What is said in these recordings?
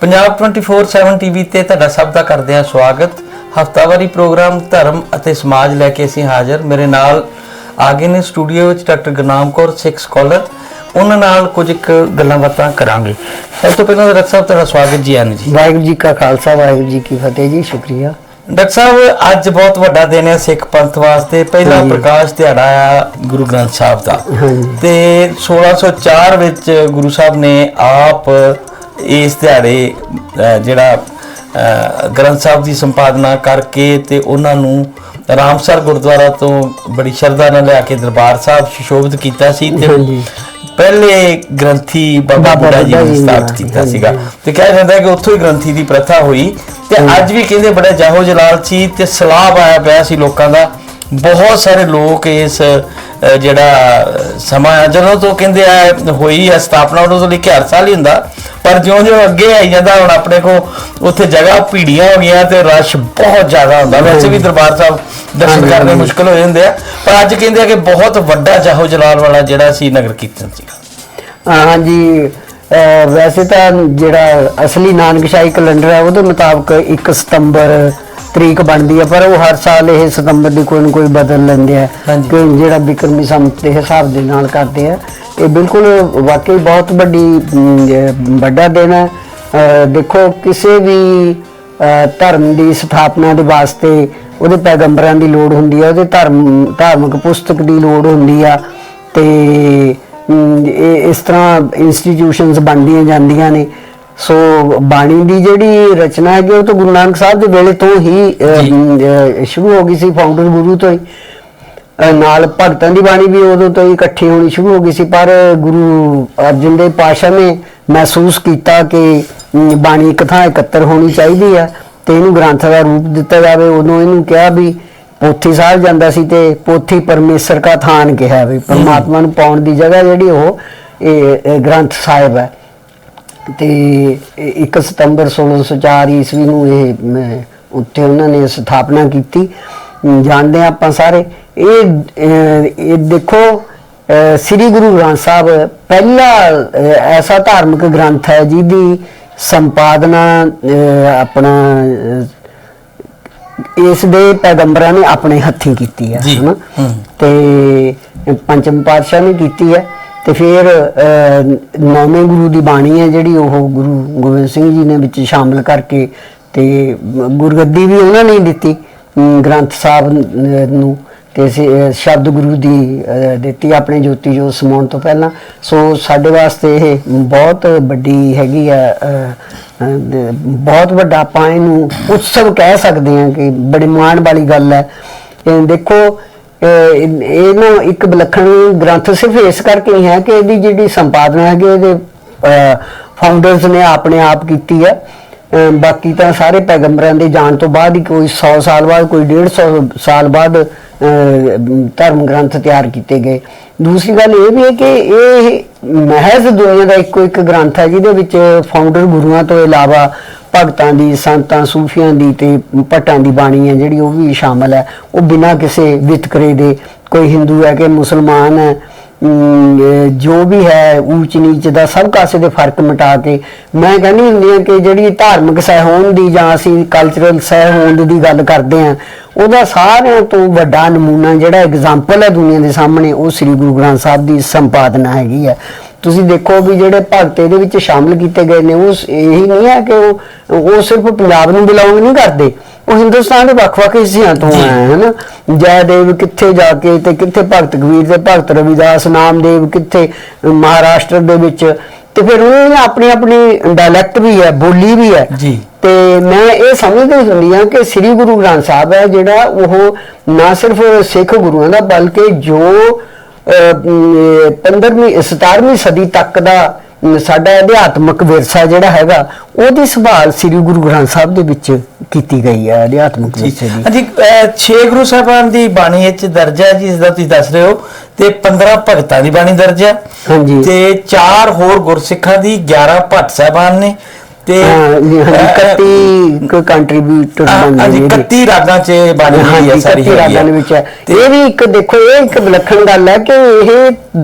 Punjab 24/7 TV ਤੇ ਤੁਹਾਡਾ ਸਭ ਦਾ ਕਰਦੇ ਹਾਂ ਸਵਾਗਤ। ਹਫਤਾਵਾਰੀ ਪ੍ਰੋਗਰਾਮ ਧਰਮ ਅਤੇ ਸਮਾਜ ਲੈ ਕੇ ਅਸੀਂ ਹਾਜ਼ਰ। ਮੇਰੇ ਨਾਲ ਆ ਗਏ ਨੇ ਸਟੂਡੀਓ ਵਿੱਚ ਡਾਕਟਰ ਗੁਰਨਾਮ ਕੌਰ ਸਿੱਖ ਸਕਾਲਰ। ਉਹਨਾਂ ਨਾਲ ਕੁਝ ਇੱਕ ਗੱਲਾਂ ਬਾਤਾਂ ਕਰਾਂਗੇ। ਸਭ ਤੋਂ ਪਹਿਲਾਂ ਡਾਕਟਰ ਸਾਹਿਬ ਤੁਹਾਡਾ ਸਵਾਗਤ ਜੀ ਆਨ ਜੀ। ਵਾਹਿਗੁਰੂ ਜੀ ਕਾ ਖਾਲਸਾ ਵਾਹਿਗੁਰੂ ਜੀ ਕੀ ਫਤਿਹ ਜੀ ਸ਼ੁਕਰੀਆ। ਡਾਕਟਰ ਸਾਹਿਬ ਅੱਜ ਬਹੁਤ ਵੱਡਾ ਦਿਨ ਹੈ ਸਿੱਖ ਪੰਥ ਵਾਸਤੇ। ਪਹਿਲਾ। ਪ੍ਰਕਾਸ਼ ਦਿਹਾੜਾ ਆ ਗੁਰੂ ਗ੍ਰੰਥ ਸਾਹਿਬ ਦਾ। ਤੇ 1604 ਵਿੱਚ ਗੁਰੂ ਸਾਹਿਬ ਨੇ ਆਪ ਇਸ ਦਿਹਾੜੇ ਜਿਹੜਾ ਗ੍ਰੰਥ ਸਾਹਿਬ ਦੀ ਸੰਪਾਦਨਾ ਕਰਕੇ ਤੇ ਉਹਨਾਂ ਨੂੰ ਰਾਮਸਰ ਗੁਰਦੁਆਰਾ ਤੋਂ ਬੜੀ ਸ਼ਰਧਾ ਨਾਲ ਲਿਆ ਕੇ ਦਰਬਾਰ ਸਾਹਿਬ ਸੁਸ਼ੋਭਿਤ ਕੀਤਾ ਸੀ ਤੇ। ਪਹਿਲੇ ਗ੍ਰੰਥੀ ਬਾਬਾ ਬੁੱਢਾ ਜੀ ਨੇ ਸਥਾਪਿਤ ਕੀਤਾ। ਸੀਗਾ ਤੇ ਕਿਹਾ ਜਾਂਦਾ ਹੈ ਕਿ ਉੱਥੋਂ ਹੀ ਗ੍ਰੰਥੀ ਦੀ ਪ੍ਰਥਾ ਹੋਈ ਤੇ ਅੱਜ ਵੀ ਕਹਿੰਦੇ ਬੜਾ ਜਾਹੋ ਜਲਾਲ ਸੀ ਤੇ ਸਲਾਬ ਆਇਆ ਪਿਆ ਸੀ ਲੋਕਾਂ ਦਾ ਬਹੁਤ ਸਾਰੇ ਲੋਕ ਇਸ ਜਿਹੜਾ ਸਮਾਂ ਆ, ਜਦੋਂ ਤੋਂ ਕਹਿੰਦੇ ਆ ਹੋਈ ਆ ਸਥਾਪਨਾ ਉਦੋਂ ਤੋਂ ਲੈ ਕੇ ਹਰ ਸਾਲ ਹੀ ਹੁੰਦਾ। ਪਰ ਜਿਉਂ-ਜਿਉਂ ਅੱਗੇ ਆਈ ਜਾਂਦਾ ਹੁਣ ਆਪਣੇ ਕੋ ਉੱਥੇ ਜਗ੍ਹਾ ਭੀੜੀਆਂ ਹੋ ਗਈਆਂ ਤੇ ਰਸ਼ ਬਹੁਤ ਜ਼ਿਆਦਾ ਹੁੰਦਾ। ਵੈਸੇ ਵੀ ਦਰਬਾਰ ਸਾਹਿਬ ਦਰਸ਼ਨ ਕਰਨੇ। ਮੁਸ਼ਕਲ ਹੋ ਜਾਂਦੇ ਆ। ਪਰ ਅੱਜ ਕਹਿੰਦੇ ਆ ਕਿ ਬਹੁਤ ਵੱਡਾ ਜਾਹੋ ਜਲਾਲ ਵਾਲਾ ਜਿਹੜਾ ਸੀ ਨਗਰ ਕੀਰਤਨ ਸੀਗਾ। ਹਾਂਜੀ ਅਹ ਵੈਸੇ ਤਾਂ ਜਿਹੜਾ ਅਸਲੀ ਨਾਨਕਸ਼ਾਹੀ ਕੈਲੰਡਰ ਹੈ ਉਹਦੇ ਮੁਤਾਬਕ 1 ਸਤੰਬਰ ਤਰੀਕ ਬਣਦੀ ਹੈ ਪਰ ਉਹ ਹਰ ਸਾਲ ਇਹ ਸਤੰਬਰ ਦੀ ਕੋਈ ਨਾ ਕੋਈ ਬਦਲ ਲੈਂਦੇ ਆ। ਕਿ ਜਿਹੜਾ ਬਿਕਰਮੀ ਸੰਮਤ ਦੇ ਹਿਸਾਬ ਦੇ ਨਾਲ ਕਰਦੇ ਆ। ਇਹ ਬਿਲਕੁਲ ਵਾਕਈ ਬਹੁਤ ਵੱਡੀ ਵੱਡਾ ਦਿਨ ਹੈ। ਦੇਖੋ ਕਿਸੇ ਵੀ ਧਰਮ ਦੀ ਸਥਾਪਨਾ ਦੇ ਵਾਸਤੇ ਉਹਦੇ ਪੈਗੰਬਰਾਂ ਦੀ ਲੋੜ ਹੁੰਦੀ ਹੈ ਉਹਦੇ ਧਰਮ ਧਾਰਮਿਕ ਪੁਸਤਕ ਦੀ ਲੋੜ ਹੁੰਦੀ ਆ। ਤੇ ਇਸ ਤਰ੍ਹਾਂ ਇੰਸਟੀਟਿਊਸ਼ਨਸ ਬਣਦੀਆਂ ਜਾਂਦੀਆਂ ਨੇ। ਸੋ ਬਾਣੀ ਦੀ ਜਿਹੜੀ ਰਚਨਾ ਹੈਗੀ ਉਹ ਤਾਂ ਗੁਰੂ ਨਾਨਕ ਸਾਹਿਬ ਦੇ ਵੇਲੇ ਤੋਂ ਹੀ ਸ਼ੁਰੂ ਹੋ ਗਈ ਸੀ ਫਾਊਂਡਰ ਗੁਰੂ ਤੋਂ ਹੀ। ਨਾਲ ਭਗਤਾਂ ਦੀ ਬਾਣੀ ਵੀ ਉਦੋਂ ਤੋਂ ਹੀ ਇਕੱਠੀ ਹੋਣੀ ਸ਼ੁਰੂ ਹੋ ਗਈ ਸੀ ਪਰ ਗੁਰੂ ਅਰਜਨ ਦੇਵ ਪਾਸ਼ਾ ਨੇ ਮਹਿਸੂਸ ਕੀਤਾ ਕਿ ਬਾਣੀ ਇੱਕ ਥਾਂ ਇਕੱਤਰ ਹੋਣੀ ਚਾਹੀਦੀ ਹੈ ਤੇ ਇਹਨੂੰ ਗ੍ਰੰਥ ਦਾ ਰੂਪ ਦਿੱਤਾ ਜਾਵੇ। ਉਦੋਂ ਇਹਨੂੰ ਕਿਹਾ ਵੀ ਪੋਥੀ ਸਾਹਿਬ ਜਾਂਦਾ ਸੀ ਤੇ ਪੋਥੀ ਪਰਮੇਸ਼ਰ ਕਾ ਥਾਨ ਕਿਹਾ ਵੀ ਪਰਮਾਤਮਾ ਨੂੰ ਪਾਉਣ ਦੀ ਜਗ੍ਹਾ ਜਿਹੜੀ ਉਹ ਇਹ ਗ੍ਰੰਥ ਸਾਹਿਬ ਹੈ। ਤੇ 1 ਸਤੰਬਰ 1604 ਈਸਵੀ ਨੂੰ ਇਹ ਉੱਥੇ ਉਹਨਾਂ ਨੇ ਸਥਾਪਨਾ ਕੀਤੀ ਜਾਣਦੇ ਹਾਂ ਆਪਾਂ ਸਾਰੇ ਇਹ ਇਹ ਦੇਖੋ ਸ੍ਰੀ ਗੁਰੂ ਗ੍ਰੰਥ ਸਾਹਿਬ ਪਹਿਲਾ ਐਸਾ ਧਾਰਮਿਕ ਗ੍ਰੰਥ ਹੈ ਜਿਹਦੀ ਸੰਪਾਦਨਾ ਆਪਣਾ ਇਸ ਦੇ ਪੈਗੰਬਰਾਂ ਨੇ ਆਪਣੇ ਹੱਥੀਂ ਕੀਤੀ ਹੈ। ਹਨਾ। ਤੇ ਪੰਚਮ ਪਾਤਸ਼ਾਹ ਨੇ ਕੀਤੀ ਹੈ ਤੇ ਫਿਰ ਨੌਵੇਂ ਗੁਰੂ ਦੀ ਬਾਣੀ ਹੈ ਜਿਹੜੀ ਉਹ ਗੁਰੂ ਗੋਬਿੰਦ ਸਿੰਘ ਜੀ ਨੇ ਵਿੱਚ ਸ਼ਾਮਲ ਕਰਕੇ ਤੇ ਗੁਰਗੱਦੀ ਵੀ ਉਹਨਾਂ ਨੇ ਦਿੱਤੀ ਗ੍ਰੰਥ ਸਾਹਿਬ ਨੂੰ ਤੇ ਸ਼ਬਦ ਗੁਰੂ ਦੀ ਦਿੱਤੀ ਆਪਣੇ ਜੋਤੀ ਜੋਤ ਸਮਾਉਣ ਤੋਂ ਪਹਿਲਾਂ। ਸੋ ਸਾਡੇ ਵਾਸਤੇ ਇਹ ਬਹੁਤ ਵੱਡੀ ਹੈਗੀ ਆ ਬਹੁਤ ਵੱਡਾ ਆਪਾਂ ਇਹਨੂੰ ਉਤਸਵ ਕਹਿ ਸਕਦੇ ਹਾਂ ਕਿ ਬੜੀ ਮਾਣ ਵਾਲੀ ਗੱਲ ਹੈ। ਦੇਖੋ ਇਹ ਨਾ ਇੱਕ ਵਿਲੱਖਣ ਗ੍ਰੰਥ ਸਿਰਫ ਇਸ ਕਰਕੇ ਹੀ ਹੈ ਕਿ ਇਹਦੀ ਜਿਹੜੀ ਸੰਪਾਦਨਾ ਹੈਗੀ, ਇਹਦੇ ਫਾਊਂਡਰਸ ਨੇ ਆਪਣੇ ਆਪ ਕੀਤੀ ਹੈ। ਬਾਕੀ ਤਾਂ ਸਾਰੇ ਪੈਗੰਬਰਾਂ ਦੇ ਜਾਣ ਤੋਂ ਬਾਅਦ ਹੀ ਕੋਈ 100 ਸਾਲ ਬਾਅਦ, ਕੋਈ 150 ਸਾਲ ਬਾਅਦ ਧਰਮ ਗ੍ਰੰਥ ਤਿਆਰ ਕੀਤੇ ਗਏ। ਦੂਸਰੀ ਗੱਲ ਇਹ ਵੀ ਹੈ ਕਿ ਇਹ ਮਹਿਜ਼ ਦੁਨੀਆ ਦਾ ਇੱਕੋ ਇੱਕ ਗ੍ਰੰਥ ਹੈ, ਜਿਹਦੇ ਵਿੱਚ ਫਾਊਂਡਰ ਗੁਰੂਆਂ ਤੋਂ ਇਲਾਵਾ ਭਗਤਾਂ ਦੀ, ਸੰਤਾਂ, ਸੂਫੀਆਂ ਦੀ ਤੇ ਭੱਟਾਂ ਦੀ ਬਾਣੀ ਹੈ, ਜਿਹੜੀ ਉਹ ਵੀ ਸ਼ਾਮਲ ਹੈ। ਉਹ ਬਿਨਾਂ ਕਿਸੇ ਵਿਤਕਰੇ ਦੇ, ਕੋਈ ਹਿੰਦੂ ਹੈ ਕਿ ਮੁਸਲਮਾਨ ਹੈ ਜੋ ਵੀ ਹੈ, ਊਚ ਨੀਚ ਦਾ ਸਭ ਕਾਸੇ ਦੇ ਫ਼ਰਕ ਮਿਟਾ ਕੇ, ਮੈਂ ਕਹਿੰਦੀ ਹੁੰਦੀ ਹਾਂ ਕਿ ਜਿਹੜੀ ਧਾਰਮਿਕ ਸਹਿਹੋਂਦ ਦੀ ਜਾਂ ਅਸੀਂ ਕਲਚਰਲ ਸਹਿਹੋਂਦ ਦੀ ਗੱਲ ਕਰਦੇ ਹਾਂ ਉਹਦਾ ਸਾਰਿਆਂ ਤੋਂ ਵੱਡਾ ਨਮੂਨਾ ਜਿਹੜਾ ਐਗਜ਼ਾਮਪਲ ਹੈ ਦੁਨੀਆ ਦੇ ਸਾਹਮਣੇ ਉਹ ਸ੍ਰੀ ਗੁਰੂ ਗ੍ਰੰਥ ਸਾਹਿਬ ਦੀ ਸੰਪਾਦਨਾ ਹੈਗੀ ਹੈ। ਤੁਸੀਂ ਦੇਖੋ ਵੀ ਜਿਹੜੇ ਭਗਤ ਇਹਦੇ ਵਿੱਚ ਸ਼ਾਮਲ ਕੀਤੇ ਗਏ ਨੇ ਉਹ ਇਹੀ ਨਹੀਂ ਹੈ ਕਿ ਉਹ ਉਹ ਸਿਰਫ ਪੰਜਾਬ ਨੂੰ ਬਿਲੋਂਗ ਨਹੀਂ ਕਰਦੇ। ਉਹ ਹਿੰਦੁਸਤਾਨ ਦੇ ਵੱਖ-ਵੱਖ ਹਿੱਸਿਆਂ ਤੋਂ। ਆਏ ਹਨ। ਜੈਦੇਵ ਕਿੱਥੇ ਜਾ ਕੇ ਤੇ ਕਿੱਥੇ ਭਗਤ ਕਬੀਰ ਤੇ ਭਗਤ ਰਵਿਦਾਸ ਨਾਮਦੇਵ ਕਿੱਥੇ ਮਹਾਰਾਸ਼ਟਰ ਦੇ ਵਿੱਚ। ਤੇ ਫਿਰ ਉਹਨਾਂ ਦੀ ਆਪਣੀ ਆਪਣੀ ਡਾਇਲੈਕਟ ਵੀ ਹੈ ਬੋਲੀ ਵੀ ਹੈ। ਜੀ। ਤੇ ਮੈਂ ਇਹ ਸਮਝਦੀ ਹੁੰਦੀ ਹਾਂ ਕਿ ਸ੍ਰੀ ਗੁਰੂ ਗ੍ਰੰਥ ਸਾਹਿਬ ਹੈ ਜਿਹੜਾ ਉਹ ਨਾ ਸਿਰਫ ਸਿੱਖ ਗੁਰੂਆਂ ਦਾ ਬਲਕਿ ਜੋ 15ਵੀਂ 17ਵੀਂ ਸਦੀ ਤੱਕ ਦਾ ਸਾਡਾ ਅਧਿਆਤਮਕ ਵਿਰਸਾ ਜਿਹੜਾ ਹੈਗਾ ਉਹਦੀ ਸੰਭਾਲ ਸ੍ਰੀ ਗੁਰੂ ਗ੍ਰੰਥ ਸਾਹਿਬ ਦੇ ਵਿੱਚ ਕੀਤੀ ਗਈ ਹੈ ਅਧਿਆਤਮਕ ਜੀ। ਵਿਰਸੇ ਦੀ। ਹਾਂਜੀ ਛੇ ਗੁਰੂ ਸਾਹਿਬਾਨ ਦੀ ਬਾਣੀ ਵਿੱਚ ਦਰਜ ਹੈ ਜਿਸ ਦਾ ਤੁਸੀਂ ਦੱਸ ਰਹੇ ਹੋ ਤੇ 15 ਭਗਤਾਂ ਦੀ ਬਾਣੀ ਦਰਜ ਹੈ। ਹਾਂਜੀ। ਤੇ ਚਾਰ ਹੋਰ ਗੁਰਸਿੱਖਾਂ ਦੀ 11 ਭੱਟ ਸਾਹਿਬਾਨ ਨੇ ਤੇ ਹਾਂ ਜੀ, ਹਾਂਜੀ ਅਹ, 31 ਕੰਟਰੀਬਿਊਟਰ ਹਾਂ, ਬਣਦੇ ਹਾਂਜੀ ਨੇ ਇਹਦੇ। 31 ਰਾਗਾਂ 'ਚ ਬਾਣੀ ਜਿਹੜੀ ਹੈ ਸਾਰੀ ਹੈਗੀ ਹੈ। ਇਹ ਵੀ ਇੱਕ ਦੇਖੋ ਇਹ ਇੱਕ ਵਿਲੱਖਣ ਗੱਲ ਹੈ ਕਿ ਇਹ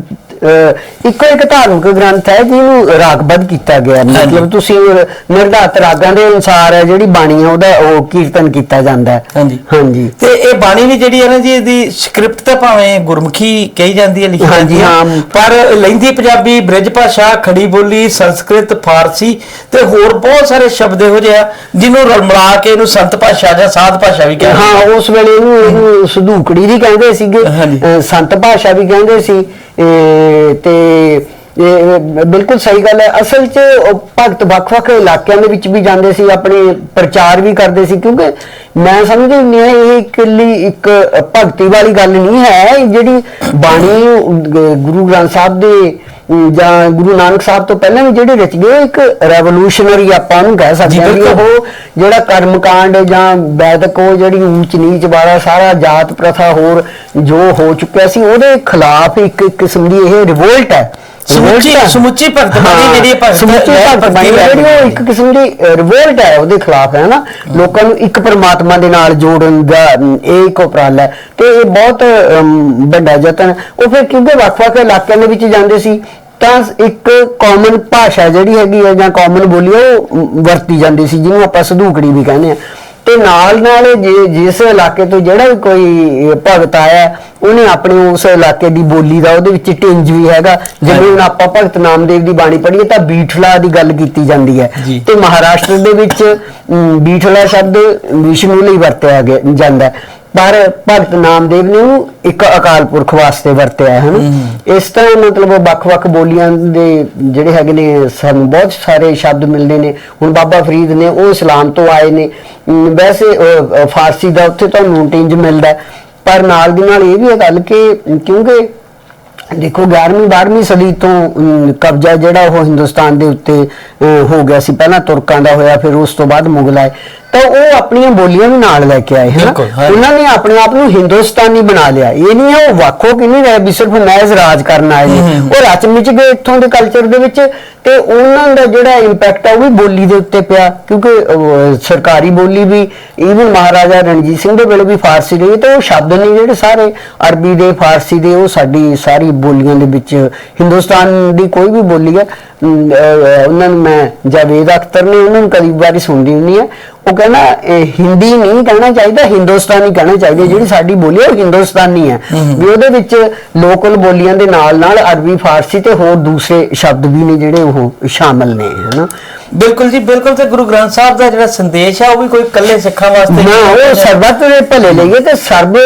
ਇੱਕੋ ਇੱਕ ਧਾਰਮਿਕ ਗ੍ਰੰਥ ਹੈ ਜਿਹਨੂੰ ਰਾਗਬੱਧ ਕੀਤਾ ਗਿਆ ਹੈ। ਮਤਲਬ ਤੁਸੀਂ ਨਿਰਧਾਰਤ ਰਾਗਾਂ ਦੇ ਅਨੁਸਾਰ ਹੈ ਜਿਹੜੀ ਬਾਣੀ ਹੈ ਉਹਦਾ ਉਹ ਕੀਰਤਨ ਕੀਤਾ ਜਾਂਦਾ ਹੈ। ਹਾਂਜੀ। ਹਾਂਜੀ। ਤੇ ਇਹ ਬਾਣੀ ਵੀ ਜਿਹੜੀ ਹੈ ਨਾ ਜੀ ਇਹਦੀ ਸਕ੍ਰਿਪਟ ਤਾਂ ਭਾਵੇਂ ਗੁਰਮੁਖੀ ਕਹੀ ਜਾਂਦੀ ਹੈ ਲਿਖੀ ਜਾਂਦੀ ਹੈ। ਪਰ ਲਹਿੰਦੀ ਪੰਜਾਬੀ ਬ੍ਰਿਜ ਭਾਸ਼ਾ ਖੜੀ ਬੋਲੀ ਸੰਸਕ੍ਰਿਤ ਫਾਰਸੀ ਤੇ ਹੋਰ ਬਹੁਤ ਸਾਰੇ ਸ਼ਬਦ ਇਹੋ ਜਿਹੇ ਆ ਜਿਹਨੂੰ ਰਲ ਮਿਲਾ ਕੇ ਇਹਨੂੰ ਸੰਤ ਭਾਸ਼ਾ ਜਾਂ ਸਾਧ ਭਾਸ਼ਾ ਵੀ ਕਹਿੰਦੇ ਹਾਂ ਉਸ ਵੇਲੇ ਇਹਨੂੰ ਸਧੂਕੜੀ ਵੀ ਕਹਿੰਦੇ ਸੀਗੇ ਸੰਤ ਭਾਸ਼ਾ ਵੀ ਕਹਿੰਦੇ ਸੀ। ਤੇ ਇਹ ਬਿਲਕੁਲ ਸਹੀ ਗੱਲ ਹੈ। ਅਸਲ 'ਚ ਭਗਤ ਵੱਖ-ਵੱਖ ਇਲਾਕਿਆਂ ਦੇ ਵਿੱਚ ਵੀ ਜਾਂਦੇ ਸੀ, ਆਪਣੇ ਪ੍ਰਚਾਰ ਵੀ ਕਰਦੇ ਸੀ, ਕਿਉਂਕਿ ਮੈਂ ਸਮਝਦੀ ਨਹੀਂ ਹਾਂ, ਇਹ ਇਕੱਲੀ ਇੱਕ ਭਗਤੀ ਵਾਲੀ ਗੱਲ ਨਹੀਂ ਹੈ। ਜਿਹੜੀ ਬਾਣੀ ਗੁਰੂ ਗ੍ਰੰਥ ਸਾਹਿਬ ਦੇ ਜਾਂ ਗੁਰੂ ਨਾਨਕ ਸਾਹਿਬ ਤੋਂ ਪਹਿਲਾਂ ਵੀ ਜਿਹੜੇ ਰਚ ਗਏ ਇੱਕ ਰੈਵੋਲੂਸ਼ਨਰੀ ਆਪਾਂ ਉਹਨੂੰ ਕਹਿ ਸਕਦੇ ਹਾਂ। ਉਹ ਜਿਹੜਾ ਕਰਮਕਾਂਡ ਜਾਂ ਵੈਦਕ ਉਹ ਜਿਹੜੀ ਊਚ ਨੀਚ ਵਾਲਾ ਸਾਰਾ ਜਾਤ ਪ੍ਰਥਾ ਹੋਰ ਜੋ ਹੋ ਚੁੱਕਿਆ ਸੀ ਉਹਦੇ ਖਿਲਾਫ ਇੱਕ ਕਿਸਮ ਦੀ ਇਹ ਰਿਵੋਲਟ ਹੈ ਸਮੁੱਚੀ-। ਸਮੁੱਚੀ ਭਗਤ ਬਾਣੀ ਹਾਂ, ਜਿਹੜੀ ਭਗਤ ਸਮੁੱਚੀ ਲਹਿਰ ਭਗਤ ਬਾਣੀ ਭਗਤੀ ਜਿਹੜੀ ਉਹ ਇੱਕ ਕਿਸਮ ਦੀ ਰਿਵੋਲਟ ਹੈ ਉਹਦੇ ਖਿਲਾਫ ਹੈ ਨਾ ਲੋਕਾਂ ਨੂੰ ਇੱਕ ਪਰਮਾਤਮਾ ਦੇ ਨਾਲ ਜੋੜਨ ਦਾ ਇਹ ਇੱਕ ਉਪਰਾਲਾ ਹੈ ਤੇ ਇਹ ਬਹੁਤ ਵੱਡਾ ਯਤਨ। ਉਹ ਫਿਰ ਕਿਉਂਕਿ ਵੱਖ-ਵੱਖ ਇਲਾਕਿਆਂ ਦੇ ਵਿੱਚ ਜਾਂਦੇ ਸੀ ਤਾਂ ਇੱਕ ਕਾਮਨ ਭਾਸ਼ਾ ਜਿਹੜੀ ਹੈਗੀ ਹੈ ਜਾਂ ਕਾਮਨ ਬੋਲੀ ਉਹ ਵਰਤੀ ਜਾਂਦੀ ਸੀ ਜਿਹਨੂੰ ਆਪਾਂ ਸਧੂਕੜੀ ਵੀ ਕਹਿੰਦੇ ਆ। ਤੇ ਨਾਲ ਨਾਲ ਜੇ- ਜਿਸ ਇਲਾਕੇ ਤੋਂ ਜਿਹੜਾ ਵੀ ਕੋਈ ਭਗਤ ਆਇਆ ਉਹਨੇ ਆਪਣੇ ਉਸ ਇਲਾਕੇ ਦੀ ਬੋਲੀ ਦਾ ਉਹਦੇ ਵਿੱਚ ਟਿੰਜ ਵੀ ਹੈਗਾ। ਜਿਵੇਂ ਹੁਣ ਆਪਾਂ ਭਗਤ ਨਾਮਦੇਵ ਦੀ ਬਾਣੀ ਪੜ੍ਹੀਏ ਤਾਂ ਬੀਠਲਾ ਦੀ ਗੱਲ ਕੀਤੀ ਜਾਂਦੀ ਹੈ। ਤੇ ਮਹਾਰਾਸ਼ਟਰ ਦੇ ਵਿੱਚ ਬੀਠਲਾ ਸ਼ਬਦ ਵਿਸ਼ਨੂੰ ਲਈ ਵਰਤਿਆ ਜਾਂਦਾ ਹੈ। ਪਰ ਭਗਤ ਨਾਮਦੇਵ ਨੇ ਇੱਕ ਅਕਾਲ ਪੁਰਖ ਵਾਸਤੇ ਵਰਤਿਆ ਹੈ ਹਨਾ? ਇਸ ਤਰ੍ਹਾਂ ਮਤਲਬ ਵੱਖ-ਵੱਖ ਬੋਲੀਆਂ ਦੇ ਜਿਹੜੇ ਹੈਗੇ ਨੇ ਸਾਨੂੰ ਬਹੁਤ ਸਾਰੇ ਸ਼ਬਦ ਮਿਲਦੇ ਨੇ। ਹੁਣ ਬਾਬਾ ਫਰੀਦ ਨੇ ਉਹ ਇਸਲਾਮ ਤੋਂ ਆਏ ਨੇ। ਵੈਸੇ ਫਾਰਸੀ ਦਾ ਉੱਥੇ ਤੁਹਾਨੂੰ ਟਿੰਜ ਮਿਲਦਾ। ਪਰ ਨਾਲ ਦੀ ਨਾਲ ਇਹ ਵੀ ਹੈ ਗੱਲ ਕਿ ਕਿਉਂਕਿ ਦੇਖੋ 11ਵੀਂ 12ਵੀਂ ਸਦੀ ਤੋਂ ਕਬਜ਼ਾ ਜਿਹੜਾ ਉਹ ਹਿੰਦੁਸਤਾਨ ਦੇ ਉੱਤੇ ਹੋ ਗਿਆ ਸੀ। ਪਹਿਲਾਂ ਤੁਰਕਾਂ ਦਾ ਹੋਇਆ ਫਿਰ ਉਸ ਤੋਂ ਬਾਅਦ ਮੁਗਲ ਆਏ। ਤਾਂ ਉਹ ਆਪਣੀਆਂ ਬੋਲੀਆਂ ਵੀ ਨਾਲ ਲੈ ਕੇ ਆਏ ਹੈ ਬਿਲਕੁਲ, ਹਾਂਜੀ। ਉਹਨਾਂ ਨੇ ਆਪਣੇ ਆਪ ਨੂੰ ਹਿੰਦੁਸਤਾਨੀ ਬਣਾ ਲਿਆ। ਇਹ ਨਹੀਂ ਹੈ ਉਹ ਵੱਖੋ ਕਿ ਨਹੀਂ ਰਹੇ ਵੀ ਸਿਰਫ ਮਹਿਜ਼ ਰਾਜ ਕਰਨ ਆਏ ਨੇ। ਉਹ ਰਚ ਮਿਚ ਗਏ ਇੱਥੋਂ ਦੇ ਕਲਚਰ ਦੇ ਵਿੱਚ ਤੇ ਉਹਨਾਂ ਦਾ ਜਿਹੜਾ ਇੰਪੈਕਟ ਆ ਉਹ ਵੀ ਬੋਲੀ ਦੇ ਉੱਤੇ ਪਿਆ। ਕਿਉਂਕਿ ਅਹ, ਸਰਕਾਰੀ ਬੋਲੀ ਵੀ ਈਵਨ ਮਹਾਰਾਜਾ ਰਣਜੀਤ ਸਿੰਘ ਦੇ ਵੇਲੇ ਵੀ ਫਾਰਸੀ ਰਹੀ ਤੇ ਉਹ ਸ਼ਬਦ ਨੇ ਜਿਹੜੇ ਸਾਰੇ ਅਰਬੀ ਦੇ ਫਾਰਸੀ ਦੇ ਉਹ ਸਾਡੀ ਸਾਰੀ ਬੋਲੀਆਂ ਦੇ ਵਿੱਚ ਹਿੰਦੁਸਤਾਨ ਦੀ ਕੋਈ ਵੀ ਬੋਲੀ ਹੈ ਅਮ, ਅਹ, ਉਹਨਾਂ ਨੂੰ ਮੈਂ ਜਾਵੇਦ ਅਖਤਰ ਨੇ ਉਹਨਾਂ ਨੂੰ ਕਈ ਵਾਰੀ ਸੁਣਦੀ ਹੁੰਦੀ ਹੈ ਉਹ ਕਹਿੰਦਾ ਹਿੰਦੀ ਨਹੀਂ ਕਹਿਣਾ ਚਾਹੀਦਾ ਹਿੰਦੁਸਤਾਨੀ ਕਹਿਣਾ ਚਾਹੀਦਾ। ਜਿਹੜੀ ਸਾਡੀ ਬੋਲੀ ਹੈ ਉਹ ਹਿੰਦੁਸਤਾਨੀ ਹੈ ਵੀ ਉਹਦੇ ਵਿੱਚ ਲੋਕਲ ਬੋਲੀਆਂ ਦੇ ਨਾਲ ਨਾਲ ਅਰਬੀ ਫਾਰਸੀ ਤੇ ਹੋਰ ਦੂਸਰੇ ਸ਼ਬਦ ਵੀ ਨੇ ਜਿਹੜੇ ਉਹ ਸ਼ਾਮਲ ਨੇ ਹਨਾ? ਬਿਲਕੁਲ ਜੀ ਬਿਲਕੁਲ ਤੇ ਗੁਰੂ ਗ੍ਰੰਥ ਸਾਹਿਬ ਦਾ ਜਿਹੜਾ ਸੰਦੇਸ਼ ਆ ਉਹ ਵੀ ਕੋਈ ਇਕੱਲੇ ਸਿੱਖਾਂ ਵਾਸਤੇ ਨਾ ਉਹ ਸਰਬੱਤ ਦੇ ਭਲੇ ਲਈ ਹੈ ਤੇ ਸਰਬ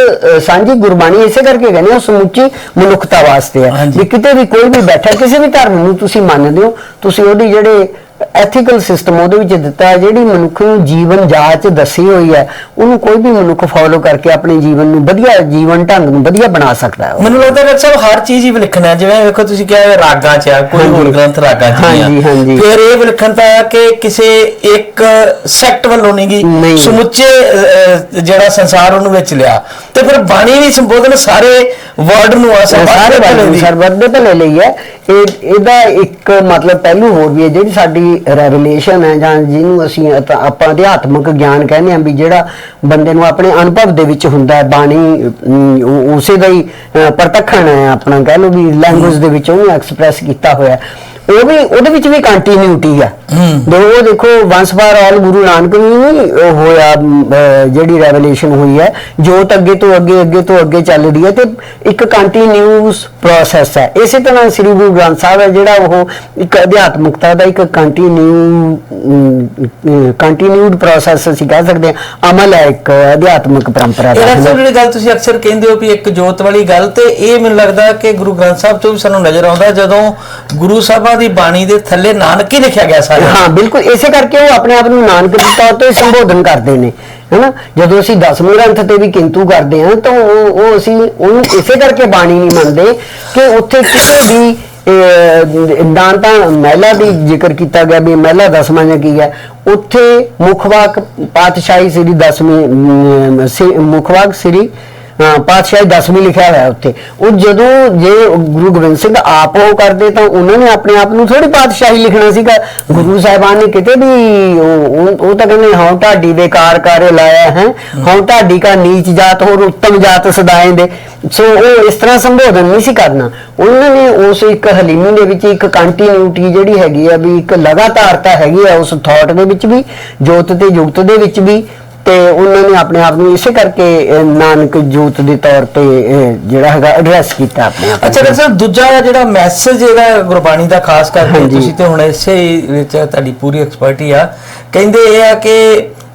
ਸਾਂਝੀ ਗੁਰਬਾਣੀ ਇਸੇ ਕਰਕੇ ਕਹਿੰਦੇ ਆ ਸਮੁੱਚੀ ਮਨੁੱਖਤਾ ਵਾਸਤੇ ਹੈ। ਵੀ ਕਿਤੇ ਵੀ ਕੋਈ ਵੀ ਬੈਠਾ ਕਿਸੇ ਵੀ ਧਰਮ ਨੂੰ ਤੁਸੀਂ ਮੰਨਦੇ ਹੋ ਤੁਸੀਂ ਉਹਦੀ ਜਿਹੜੇ ਐਥੀਕਲ ਸਿਸਟਮ ਉਹਦੇ ਵਿੱਚ ਦਿੱਤਾ ਹੈ ਜਿਹੜੀ ਮਨੁੱਖ ਨੂੰ ਜੀਵਨ ਜਾਚ ਦੱਸੀ ਹੋਈ ਹੈ ਉਹਨੂੰ ਕੋਈ ਵੀ ਮਨੁੱਖ ਫੋਲੋ ਕਰਕੇ ਆਪਣੇ ਜੀਵਨ ਨੂੰ ਵਧੀਆ ਜੀਵਨ ਢੰਗ ਨੂੰ ਵਧੀਆ ਬਣਾ ਸਕਦਾ ਹੈ। ਮੈਨੂੰ ਲੱਗਦਾ ਡਾਕਟਰ ਸਾਹਿਬ ਹਰ ਚੀਜ਼ ਹੀ ਵਿਲੱਖਣ ਹੈ ਜਿਵੇਂ ਵੇਖੋ ਤੁਸੀਂ ਕਿਹਾ ਰਾਗਾਂ 'ਚ ਆ ਕੋਈ ਹੋਰ ਗ੍ਰੰਥ ਰਾਗਾਂ 'ਚ ਨਹੀਂ ਆ ਹਾਂਜੀ, ਹਾਂਜੀ। ਫਿਰ ਇਹ ਵਿਲੱਖਣਤਾ ਹੈ ਕਿ ਕਿਸੇ ਇੱਕ ਸੈਕਟ ਵੱਲੋਂ ਨਹੀਂ ਗਈ। ਸਮੁੱਚੇ ਜਿਹੜਾ ਸੰਸਾਰ ਉਹਨੂੰ ਵਿੱਚ ਲਿਆ ਤੇ ਫਿਰ ਬਾਣੀ ਵੀ ਸੰਬੋਧਨ ਸਾਰੇ ਵਰਡ ਨੂੰ ਆ ਸਾਰੇ ਬਾਰੇ ਸਰਬੱਤ ਦੇ ਭਲੇ ਲਈ ਹੈ ਇਹ ਇਹਦਾ ਇੱਕ ਮਤਲਬ ਪਹਿਲੂ ਹੋਰ ਵੀ ਹੈ ਜਿਹੜੀ ਸਾਡੀ ਰੈਵਲੇਸ਼ਨ ਹੈ ਜਾਂ ਜਿਹਨੂੰ ਅਸੀਂ ਆਪਾਂ ਅਧਿਆਤਮਕ ਗਿਆਨ ਕਹਿੰਦੇ ਹਾਂ ਵੀ ਜਿਹੜਾ ਬੰਦੇ ਨੂੰ ਆਪਣੇ ਅਨੁਭਵ ਦੇ ਵਿੱਚ ਹੁੰਦਾ ਹੈ, ਬਾਣੀ ਉਸੇ ਦਾ ਹੀ ਪ੍ਰਤੱਖਣ ਹੈ ਆਪਣਾ, ਕਹਿ ਲਓ ਵੀ ਲੈਂਗੁਏਜ ਦੇ ਵਿੱਚ ਉਹਨੂੰ ਐਕਸਪ੍ਰੈਸ ਕੀਤਾ ਹੋਇਆ ਉਹ ਵੀ ਉਹਦੇ ਵਿੱਚ ਵੀ ਕੰਟੀਨਿਊਟੀ ਆ ਉਹ ਦੇਖੋ ਵੰਸ ਬਾਰ ਆਲ ਗੁਰੂ ਨਾਨਕ ਉਹ ਹੋਇਆ ਜਿਹੜੀ ਰੈਵਲੇਸ਼ਨ ਹੋਈ ਹੈ ਜੋਤ ਅੱਗੇ ਤੋਂ ਅੱਗੇ ਅੱਗੇ ਤੋਂ ਅੱਗੇ ਚੱਲ ਰਹੀ ਹੈ ਤੇ ਇੱਕ ਕੰਟੀਨਿਊਸ ਪ੍ਰੋਸੈਸ ਹੈ। ਇਸੇ ਤਰ੍ਹਾਂ ਸ੍ਰੀ ਗੁਰੂ ਗ੍ਰੰਥ ਸਾਹਿਬ ਹੈ ਜਿਹੜਾ ਉਹ ਇੱਕ ਅਧਿਆਤਮਕਤਾ ਦਾ ਇੱਕ ਕੰਟੀਨਿਊ ਕੰਟੀਨਿਊਡ ਪ੍ਰੋਸੈਸ ਅਸੀਂ ਕਹਿ ਸਕਦੇ ਹਾਂ ਅਮਲ ਹੈ ਇੱਕ ਅਧਿਆਤਮਕ ਪਰੰਪਰਾ ਦਾ। ਇਹ ਜਿਹੜੀ ਗੱਲ ਤੁਸੀਂ ਅਕਸਰ ਕਹਿੰਦੇ ਹੋ ਵੀ ਇੱਕ ਜੋਤ ਵਾਲੀ ਗੱਲ ਤੇ ਇਹ ਮੈਨੂੰ ਲੱਗਦਾ ਕਿ ਗੁਰੂ ਗ੍ਰੰਥ ਸਾਹਿਬ ਤੋਂ ਵੀ ਸਾਨੂੰ ਨਜ਼ਰ ਆਉਂਦਾ ਜਦੋਂ ਗੁਰੂ ਸਾਹਿਬਾਂ ਦੀ ਬਾਣੀ ਦੇ ਥੱਲੇ ਨਾਨਕ ਹੀ ਲਿਖਿਆ ਗਿਆ ਸਾਰਾ ਹਾਂ ਬਿਲਕੁਲ ਇਸੇ ਕਰਕੇ ਉਹ ਆਪਣੇ ਆਪ ਨੂੰ ਨਾਨਕ ਦੇ ਤੌਰ ਤੇ ਸੰਬੋਧਨ ਕਰਦੇ ਨੇ ਹੈਨਾ? ਜਦੋਂ ਅਸੀਂ ਦਸਵੇਂ ਗ੍ਰੰਥ ਤੇ ਵੀ ਕਿੰਤੂ ਕਰਦੇ ਹਾਂ ਤਾਂ ਉਹ ਉਹ ਅਸੀਂ ਉਹਨੂੰ ਇਸੇ ਕਰਕੇ ਬਾਣੀ ਨਹੀਂ ਮੰਨਦੇ ਕਿ ਉੱਥੇ ਕਿਸੇ ਵੀ ਅਹ, ਨਾ ਤਾਂ ਮਹਿਲਾ ਦੀ ਜ਼ਿਕਰ ਕੀਤਾ ਗਿਆ ਵੀ ਮਹਿਲਾ ਦਸਵਾਂ ਜਾਂ ਕੀ ਹੈ ਉੱਥੇ ਮੁਖਵਾਕ ਪਾਤਸ਼ਾਹੀ ਸ੍ਰੀ ਦਸਵੀਂ ਮੁਖਵਾਕ ਸ੍ਰੀ ਪਾਤਸ਼ਾਹੀ 10ਵੀਂ ਲਿਖਿਆ ਹੋਇਆ ਉੱਥੇ। ਉਹ ਜਦੋਂ ਜੇ ਗੁਰੂ ਗੋਬਿੰਦ ਸਿੰਘ ਆਪ ਉਹ ਕਰਦੇ ਤਾਂ ਉਹਨਾਂ ਨੇ ਆਪਣੇ ਆਪ ਨੂੰ ਥੋੜੀ ਪਾਤਸ਼ਾਹੀ ਲਿਖਣਾ ਸੀਗਾ। ਗੁਰੂ ਸਾਹਿਬਾਨ ਨੇ ਕਿਤੇ ਵੀ ਉਹ ਤਾਂ ਕਹਿੰਦੇ ਹਾਂ ਢਾਡੀ ਦੇ ਕਾਰੇ ਲਾਇਆ ਹੈ ਹਾਂ ਢਾਡੀ ਕਾ ਨੀਚ ਜਾਤ ਹੋਰ ਉੱਤਮ ਜਾਤ ਸਦਾਏ ਦੇ। ਸੋ ਉਹ ਇਸ ਤਰ੍ਹਾਂ ਸੰਬੋਧਨ ਨਹੀਂ ਸੀ ਕਰਨਾ। ਉਹਨਾਂ ਨੇ ਉਸ ਇੱਕ ਹਲੀਮੀ ਦੇ ਵਿੱਚ ਇੱਕ ਕੰਟੀਨਿਊਟੀ ਜਿਹੜੀ ਹੈਗੀ ਆ ਵੀ ਇੱਕ ਲਗਾਤਾਰਤਾ ਹੈਗੀ ਆ ਉਸ ਥਾਟ ਦੇ ਵਿੱਚ ਵੀ, ਜੋਤ ਤੇ ਯੁਗਤ ਦੇ ਵਿੱਚ ਵੀ। ਤੇ ਉਹਨਾਂ ਨੇ ਆਪਣੇ ਆਪ ਨੂੰ ਇਸੇ ਕਰਕੇ ਨਾਨਕ ਜੋਤ ਦੇ ਤੌਰ ਤੇ ਜਿਹੜਾ ਹੈਗਾ ਐਡਰੈਸ ਕੀਤਾ ਆਪਣੇ ਆਪ। ਅੱਛਾ ਸਾਹਿਬ ਦੂਜਾ ਜਿਹੜਾ ਮੈਸੇਜ ਇਹਦਾ ਗੁਰਬਾਣੀ ਦਾ ਖਾਸ ਕਰਕੇ। ਤੁਸੀਂ ਤੇ ਹੁਣ ਇਸੇ ਵਿੱਚ ਤੁਹਾਡੀ ਪੂਰੀ ਐਕਸਪਰਟੀ ਆ ਕਹਿੰਦੇ ਇਹ ਆ ਕਿ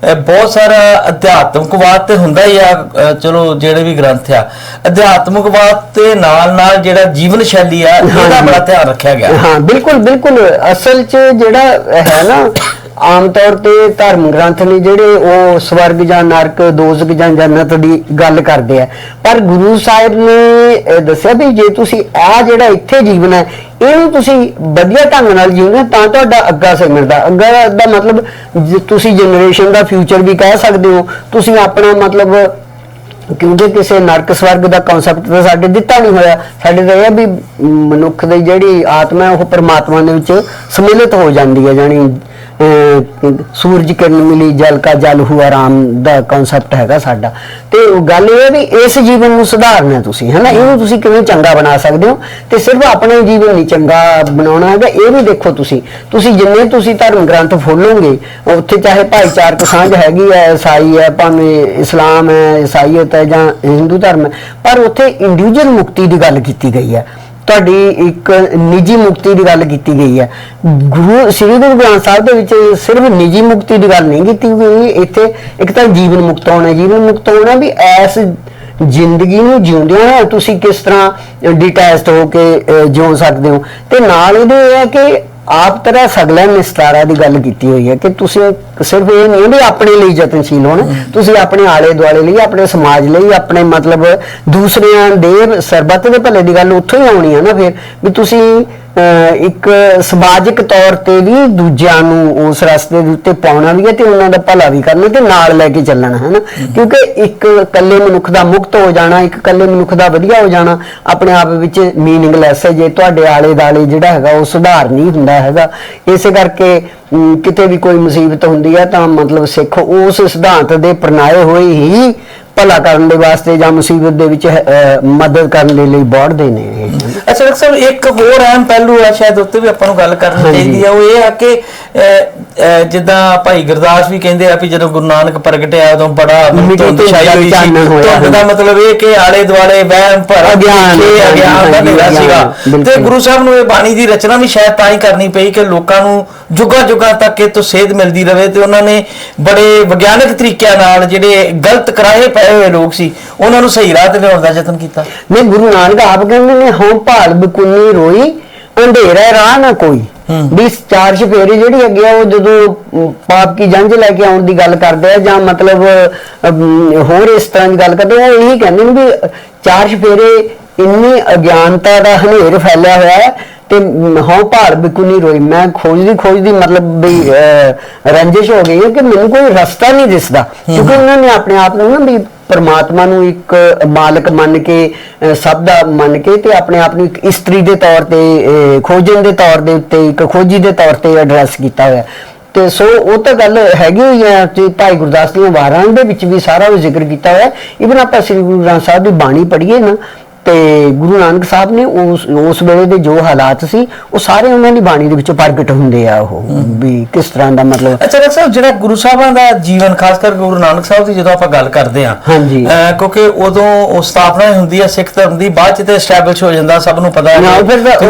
ਬਹੁਤ ਸਾਰਾ ਅਧਿਆਤਮਕਵਾਦ ਤੇ ਹੁੰਦਾ ਹੀ ਆ ਚਲੋ ਜਿਹੜੇ ਵੀ ਗ੍ਰੰਥ ਆ ਅਧਿਆਤਮਕਵਾਦ ਤੇ ਨਾਲ ਨਾਲ ਜਿਹੜਾ ਜੀਵਨ ਸ਼ੈਲੀ ਆ ਇਹਦਾ। ਬੜਾ ਧਿਆਨ ਰੱਖਿਆ ਗਿਆ ਹਾਂ ਬਿਲਕੁਲ ਬਿਲਕੁਲ ਅਸਲ 'ਚ ਜਿਹੜਾ ਹੈ ਨਾ ਆਮ ਤੌਰ ਤੇ ਧਰਮ ਗ੍ਰੰਥ ਨੇ ਜਿਹੜੇ ਉਹ ਸਵਰਗ ਜਾਂ ਨਰਕ, ਦੋਜ਼ਖ ਜਾਂ ਜੰਨਤ ਦੀ ਗੱਲ ਕਰਦੇ ਆ। ਪਰ ਗੁਰੂ ਸਾਹਿਬ ਨੇ ਦੱਸਿਆ ਵੀ ਜੇ ਤੁਸੀਂ ਆ ਜਿਹੜਾ ਇੱਥੇ ਜੀਵਨ ਹੈ, ਇਹਨੂੰ ਤੁਸੀਂ ਵਧੀਆ ਢੰਗ ਨਾਲ ਜੀਵਨਾ ਤਾਂ ਤੁਹਾਡਾ ਅੱਗਾ ਸਿਮਰਦਾ ਅੱਗਾ ਦਾ ਮਤਲਬ ਤੁਸੀਂ ਜਨਰੇਸ਼ਨ ਦਾ ਫਿਊਚਰ ਵੀ ਕਹਿ ਸਕਦੇ ਹੋ, ਤੁਸੀਂ ਆਪਣਾ ਮਤਲਬ ਕਿਉਂਕਿ ਕਿਸੇ ਨਰਕ ਸਵਰਗ ਦਾ ਕਨਸੈਪਟ ਤਾਂ ਸਾਡੇ ਦਿੱਤਾ ਨਹੀਂ ਹੋਇਆ। ਸਾਡੇ ਤਾਂ ਇਹ ਆ ਵੀ ਮਨੁੱਖ ਦੀ ਜਿਹੜੀ ਆਤਮਾ ਹੈ, ਉਹ ਪਰਮਾਤਮਾ ਦੇ ਵਿੱਚ ਸਮਿਲਿਤ ਹੋ ਜਾਂਦੀ ਹੈ ਜਾਨੀ ਸੂਰਜ ਕਿਰਨ ਮਿਲੀ, ਜਲ ਕਾ ਜਲ ਹੁਆ, ਰਾਮ ਦਾ ਕਨਸੈਪਟ ਹੈਗਾ ਸਾਡਾ। ਤੇ ਗੱਲ ਇਹ ਹੈ ਵੀ ਇਸ ਜੀਵਨ ਨੂੰ ਸੁਧਾਰਨਾ ਹੈ ਤੁਸੀਂ, ਹੈਨਾ? ਇਹਨੂੰ ਤੁਸੀਂ ਕਿਵੇਂ ਚੰਗਾ ਬਣਾ ਸਕਦੇ ਹੋ? ਤੇ ਸਿਰਫ ਆਪਣੇ ਜੀਵਨ ਨਹੀਂ ਚੰਗਾ ਬਣਾਉਣਾ ਹੈਗਾ, ਇਹ ਵੀ ਦੇਖੋ ਤੁਸੀਂ। ਤੁਸੀਂ ਜਿੰਨੇ ਤੁਸੀਂ ਧਰਮ ਗ੍ਰੰਥ ਫੋਲੋਗੇ, ਉੱਥੇ ਚਾਹੇ ਭਾਈਚਾਰਕ ਸਾਂਝ ਹੈਗੀ ਹੈ, ਈਸਾਈ ਹੈ, ਭਾਵੇਂ ਇਸਲਾਮ ਹੈ, ਈਸਾਈਅਤ ਹੈ ਜਾਂ ਹਿੰਦੂ ਧਰਮ ਹੈ, ਪਰ ਉੱਥੇ ਇੰਡੀਵਿਜੂਅਲ ਮੁਕਤੀ ਦੀ ਗੱਲ ਕੀਤੀ ਗਈ ਹੈ। ਤੁਹਾਡੀ ਇੱਕ ਨਿੱਜੀ ਮੁਕਤੀ ਦੀ ਗੱਲ ਕੀਤੀ ਗਈ ਹੈ। ਗੁਰੂ ਸ੍ਰੀ ਗੁਰੂ ਗ੍ਰੰਥ ਸਾਹਿਬ ਦੇ ਵਿੱਚ ਸਿਰਫ ਨਿੱਜੀ ਮੁਕਤੀ ਦੀ ਗੱਲ ਨਹੀਂ ਕੀਤੀ ਗਈ ਇੱਥੇ ਇੱਕ ਤਾਂ ਜੀਵਨ ਮੁਕਤ ਹੋਣਾ ਜੀਵਨ ਮੁਕਤ ਹੋਣਾ ਵੀ ਐਸ ਜ਼ਿੰਦਗੀ ਨੂੰ ਜਿਉਂਦਿਆਂ ਹੋ ਤੁਸੀਂ ਕਿਸ ਤਰ੍ਹਾਂ ਡਿਟੈਚਡ ਹੋ ਕੇ ਅਹ, ਜਿਉ ਸਕਦੇ ਹੋ। ਤੇ ਨਾਲ ਇਹਦੇ ਇਹ ਹੈ ਕਿ ਆਪ ਤਰ੍ਹਾਂ ਸਗਲਾ ਨਿਸਤਾਰਾ ਦੀ ਗੱਲ ਕੀਤੀ ਹੋਈ ਹੈ ਕਿ ਤੁਸੀਂ ਸਿਰਫ ਇਹ ਨਹੀਂ ਵੀ ਆਪਣੇ ਲਈ ਯਤਨਸ਼ੀਲ ਹੋਣਾ ਤੁਸੀਂ ਆਪਣੇ ਆਲੇ ਦੁਆਲੇ ਲਈ ਆਪਣੇ ਸਮਾਜ ਲਈ ਆਪਣੇ ਮਤਲਬ ਦੂਸਰਿਆਂ ਦੇ ਸਰਬੱਤ ਦੇ ਭਲੇ ਦੀ ਗੱਲ ਉੱਥੋਂ ਹੀ ਆਉਣੀ ਹੈ ਨਾ ਫਿਰ ਵੀ ਤੁਸੀਂ ਇੱਕ ਸਮਾਜਿਕ ਤੌਰ ਤੇ ਵੀ ਦੂਜਿਆਂ ਨੂੰ ਉਸ ਰਸਤੇ ਦੇ ਉੱਤੇ ਪਾਉਣਾ ਵੀ ਹੈ ਤੇ ਉਹਨਾਂ ਦਾ ਭਲਾ ਵੀ ਕਰਨਾ ਤੇ ਨਾਲ ਲੈ ਕੇ ਚੱਲਣਾ ਹੈ। ਨਾ ਕਿਉਂਕਿ ਇੱਕ ਇਕੱਲੇ ਮਨੁੱਖ ਦਾ ਮੁਕਤ ਹੋ ਜਾਣਾ ਇੱਕ ਇਕੱਲੇ ਮਨੁੱਖ ਦਾ ਵਧੀਆ ਹੋ ਜਾਣਾ ਆਪਣੇ ਆਪ ਵਿੱਚ ਮੀਨਿੰਗਲੈਸ ਹੈ ਜੇ ਤੁਹਾਡੇ ਆਲੇ ਦਾਲੇ ਜਿਹੜਾ ਹੈਗਾ ਉਹ ਸੁਧਾਰ ਨਹੀਂ ਹੁੰਦਾ ਹੈਗਾ। ਇਸੇ ਕਰਕੇ ਕਿਤੇ ਵੀ ਕੋਈ ਮੁਸੀਬਤ ਹੁੰਦੀ ਹੈ ਤਾਂ ਮਤਲਬ ਸਿੱਖ ਉਸ ਸਿਧਾਂਤ ਦੇ ਪ੍ਰਣਾਏ ਹੋਏ ਹੀ ਭਲਾ ਕਰਨ ਦੇ ਵਾਸਤੇ ਜਾਂ ਮੁਸੀਬਤ ਦੇ ਵਿੱਚ ਮਦਦ ਕਰਨ ਦੇ ਲਈ ਬੋੜਦੇ ਨੇ। ਅੱਛਾ ਡਾਕਟਰ ਸਾਹਿਬ ਇੱਕ ਹੋਰ ਅਹਿਮ ਪਹਿਲੂ ਆ ਸ਼ਾਇਦ ਉੱਤੇ ਵੀ ਆਪਾਂ ਨੂੰ ਗੱਲ ਕਰਨੀ। ਚਾਹੀਦੀ ਆ ਉਹ ਇਹ ਆ ਕਿ ਜਿੱਦਾਂ ਭਾਈ ਗੁਰਦਾਸ ਵੀ ਕਹਿੰਦੇ ਆ ਵੀ ਜਦੋਂ ਗੁਰੂ ਨਾਨਕ ਪ੍ਰਗਟਿਆ ਉਦੋਂ ਬੜਾ ਧੁੰਦ ਛਾਈ ਸੀ ਧੁੰਦ ਦਾ ਮਤਲਬ ਇਹ ਕਿ ਆਲੇ ਦੁਆਲੇ ਵਹਿਮ ਭਰਮ ਅਗਿਆਨ, ਦਾ ਸੀਗਾ ਤੇ। ਗੁਰੂ ਸਾਹਿਬ ਨੂੰ ਇਹ ਬਾਣੀ ਦੀ ਰਚਨਾ ਵੀ ਸ਼ਾਇਦ ਤਾਂ ਹੀ ਕਰਨੀ ਪਈ ਕਿ ਲੋਕਾਂ ਨੂੰ ਜੁਗਾਂ ਜੁਗਾਂ ਤੱਕ ਇਹ ਤੋਂ ਸੇਧ ਮਿਲਦੀ ਰਵੇ ਤੇ ਉਹਨਾਂ ਨੇ ਬੜੇ ਵਿਗਿਆਨਕ ਤਰੀਕਿਆਂ ਨਾਲ ਜਿਹੜੇ ਗਲਤ ਕਰਾਏ ਪਏ ਹੋਏ ਲੋਕ ਸੀ। ਉਹਨਾਂ ਨੂੰ ਸਹੀ ਰਾਹ ਤੇ ਲਿਆਉਣ ਦਾ ਯਤਨ ਕੀਤਾ। ਨਹੀਂ ਗੁਰੂ ਨਾਨਕ ਆਪ ਕਹਿੰਦੇ ਨੇ ਹਉ ਭਾਲ ਬਕੁੰਨੀ ਰੋਈ ਅੰਧੇਰਾ ਰਾਹ ਨਾ ਕੋਈ। ਵੀ ਚਾਰ ਚਫੇਰੇ ਜਿਹੜੀ ਹੈਗੀ ਆ ਉਹ ਜਦੋਂ ਪਾਪ ਕੀ ਜੰਝ ਲੈ ਕੇ ਆਉਣ ਦੀ ਗੱਲ ਕਰਦੇ ਆ ਜਾਂ ਮਤਲਬ ਹੋਰ ਇਸ ਤਰ੍ਹਾਂ ਦੀ ਗੱਲ ਕਰਦੇ ਆ ਉਹ ਇਹੀ ਕਹਿੰਦੇ ਨੇ ਵੀ ਚਾਰ ਚਫੇਰੇ ਇੰਨੀ ਅਗਿਆਨਤਾ ਦਾ ਹਨੇਰ ਫੈਲਿਆ ਹੋਇਆ ਹੈ ਤੇ ਹਉ ਭਾਲ ਬਿਕੁਨੀ ਰੋਈ। ਮੈਂ ਖੋਜਦੀ ਖੋਜਦੀ ਮਤਲਬ ਵੀ ਰੰਜਿਸ਼ ਹੋ ਗਈ ਹੈ ਕਿ ਮੈਨੂੰ ਕੋਈ ਰਸਤਾ ਨਹੀਂ ਦਿਸਦਾ। ਕਿਉਂਕਿ ਉਹਨਾਂ ਨੇ ਆਪਣੇ ਆਪ ਨੂੰ ਨਾ ਵੀ ਪਰਮਾਤਮਾ ਨੂੰ ਇੱਕ ਮਾਲਕ ਮੰਨ ਕੇ ਸਭ ਦਾ ਮੰਨ ਕੇ ਤੇ ਆਪਣੇ ਆਪ ਨੂੰ ਇੱਕ ਇਸਤਰੀ ਦੇ ਤੌਰ ਤੇ ਖੋਜਣ ਦੇ ਤੌਰ ਦੇ ਉੱਤੇ ਇੱਕ ਖੋਜੀ ਦੇ ਤੌਰ ਤੇ ਐਡਰੈਸ ਕੀਤਾ ਹੋਇਆ। ਤੇ ਸੋ ਉਹ ਤਾਂ ਗੱਲ ਹੈਗੀ ਹੋਈ ਹੈ ਤੇ ਭਾਈ ਗੁਰਦਾਸ ਦੀਆਂ ਵਾਰਾਂ ਦੇ ਵਿੱਚ ਵੀ ਸਾਰਾ ਉਹ ਜ਼ਿਕਰ ਕੀਤਾ ਹੋਇਆ। ਇਵਨ ਆਪਾਂ ਸ੍ਰੀ ਗੁਰੂ ਗ੍ਰੰਥ ਸਾਹਿਬ ਦੀ ਬਾਣੀ ਪੜ੍ਹੀਏ ਨਾ ਤੇ ਗੁਰੂ ਨਾਨਕ ਸਾਹਿਬ ਨੇ ਉਸ ਉਸ ਵੇਲੇ ਦੇ ਜੋ ਹਾਲਾਤ ਸੀ ਉਹ ਸਾਰੇ ਉਹਨਾਂ ਦੀ ਬਾਣੀ ਦੇ ਵਿੱਚ ਪ੍ਰਗਟ ਹੁੰਦੇ ਆ ਉਹ ਵੀ ਕਿਸ ਤਰ੍ਹਾਂ ਦਾ ਮਤਲਬ ਅੱਛਾ ਡਾਕਟਰ ਸਾਹਿਬ ਜਿਹੜਾ ਗੁਰੂ ਸਾਹਿਬਾਂ ਦਾ ਜੀਵਨ ਖਾਸ ਕਰਕੇ ਗੁਰੂ ਨਾਨਕ ਸਾਹਿਬ ਦੀ ਜਦੋਂ ਆਪਾਂ ਗੱਲ ਕਰਦੇ ਹਾਂ ਹਾਂਜੀ। ਕਿਉਂਕਿ ਉਦੋਂ ਉਹ ਸਥਾਪਨਾ ਹੀ ਹੁੰਦੀ ਹੈ ਸਿੱਖ ਧਰਮ ਦੀ ਬਾਅਦ ਚ ਤੇ ਐਸਟੈਬਲਿਸ਼ ਹੋ ਜਾਂਦਾ ਸਭ ਨੂੰ ਪਤਾ ਹੈ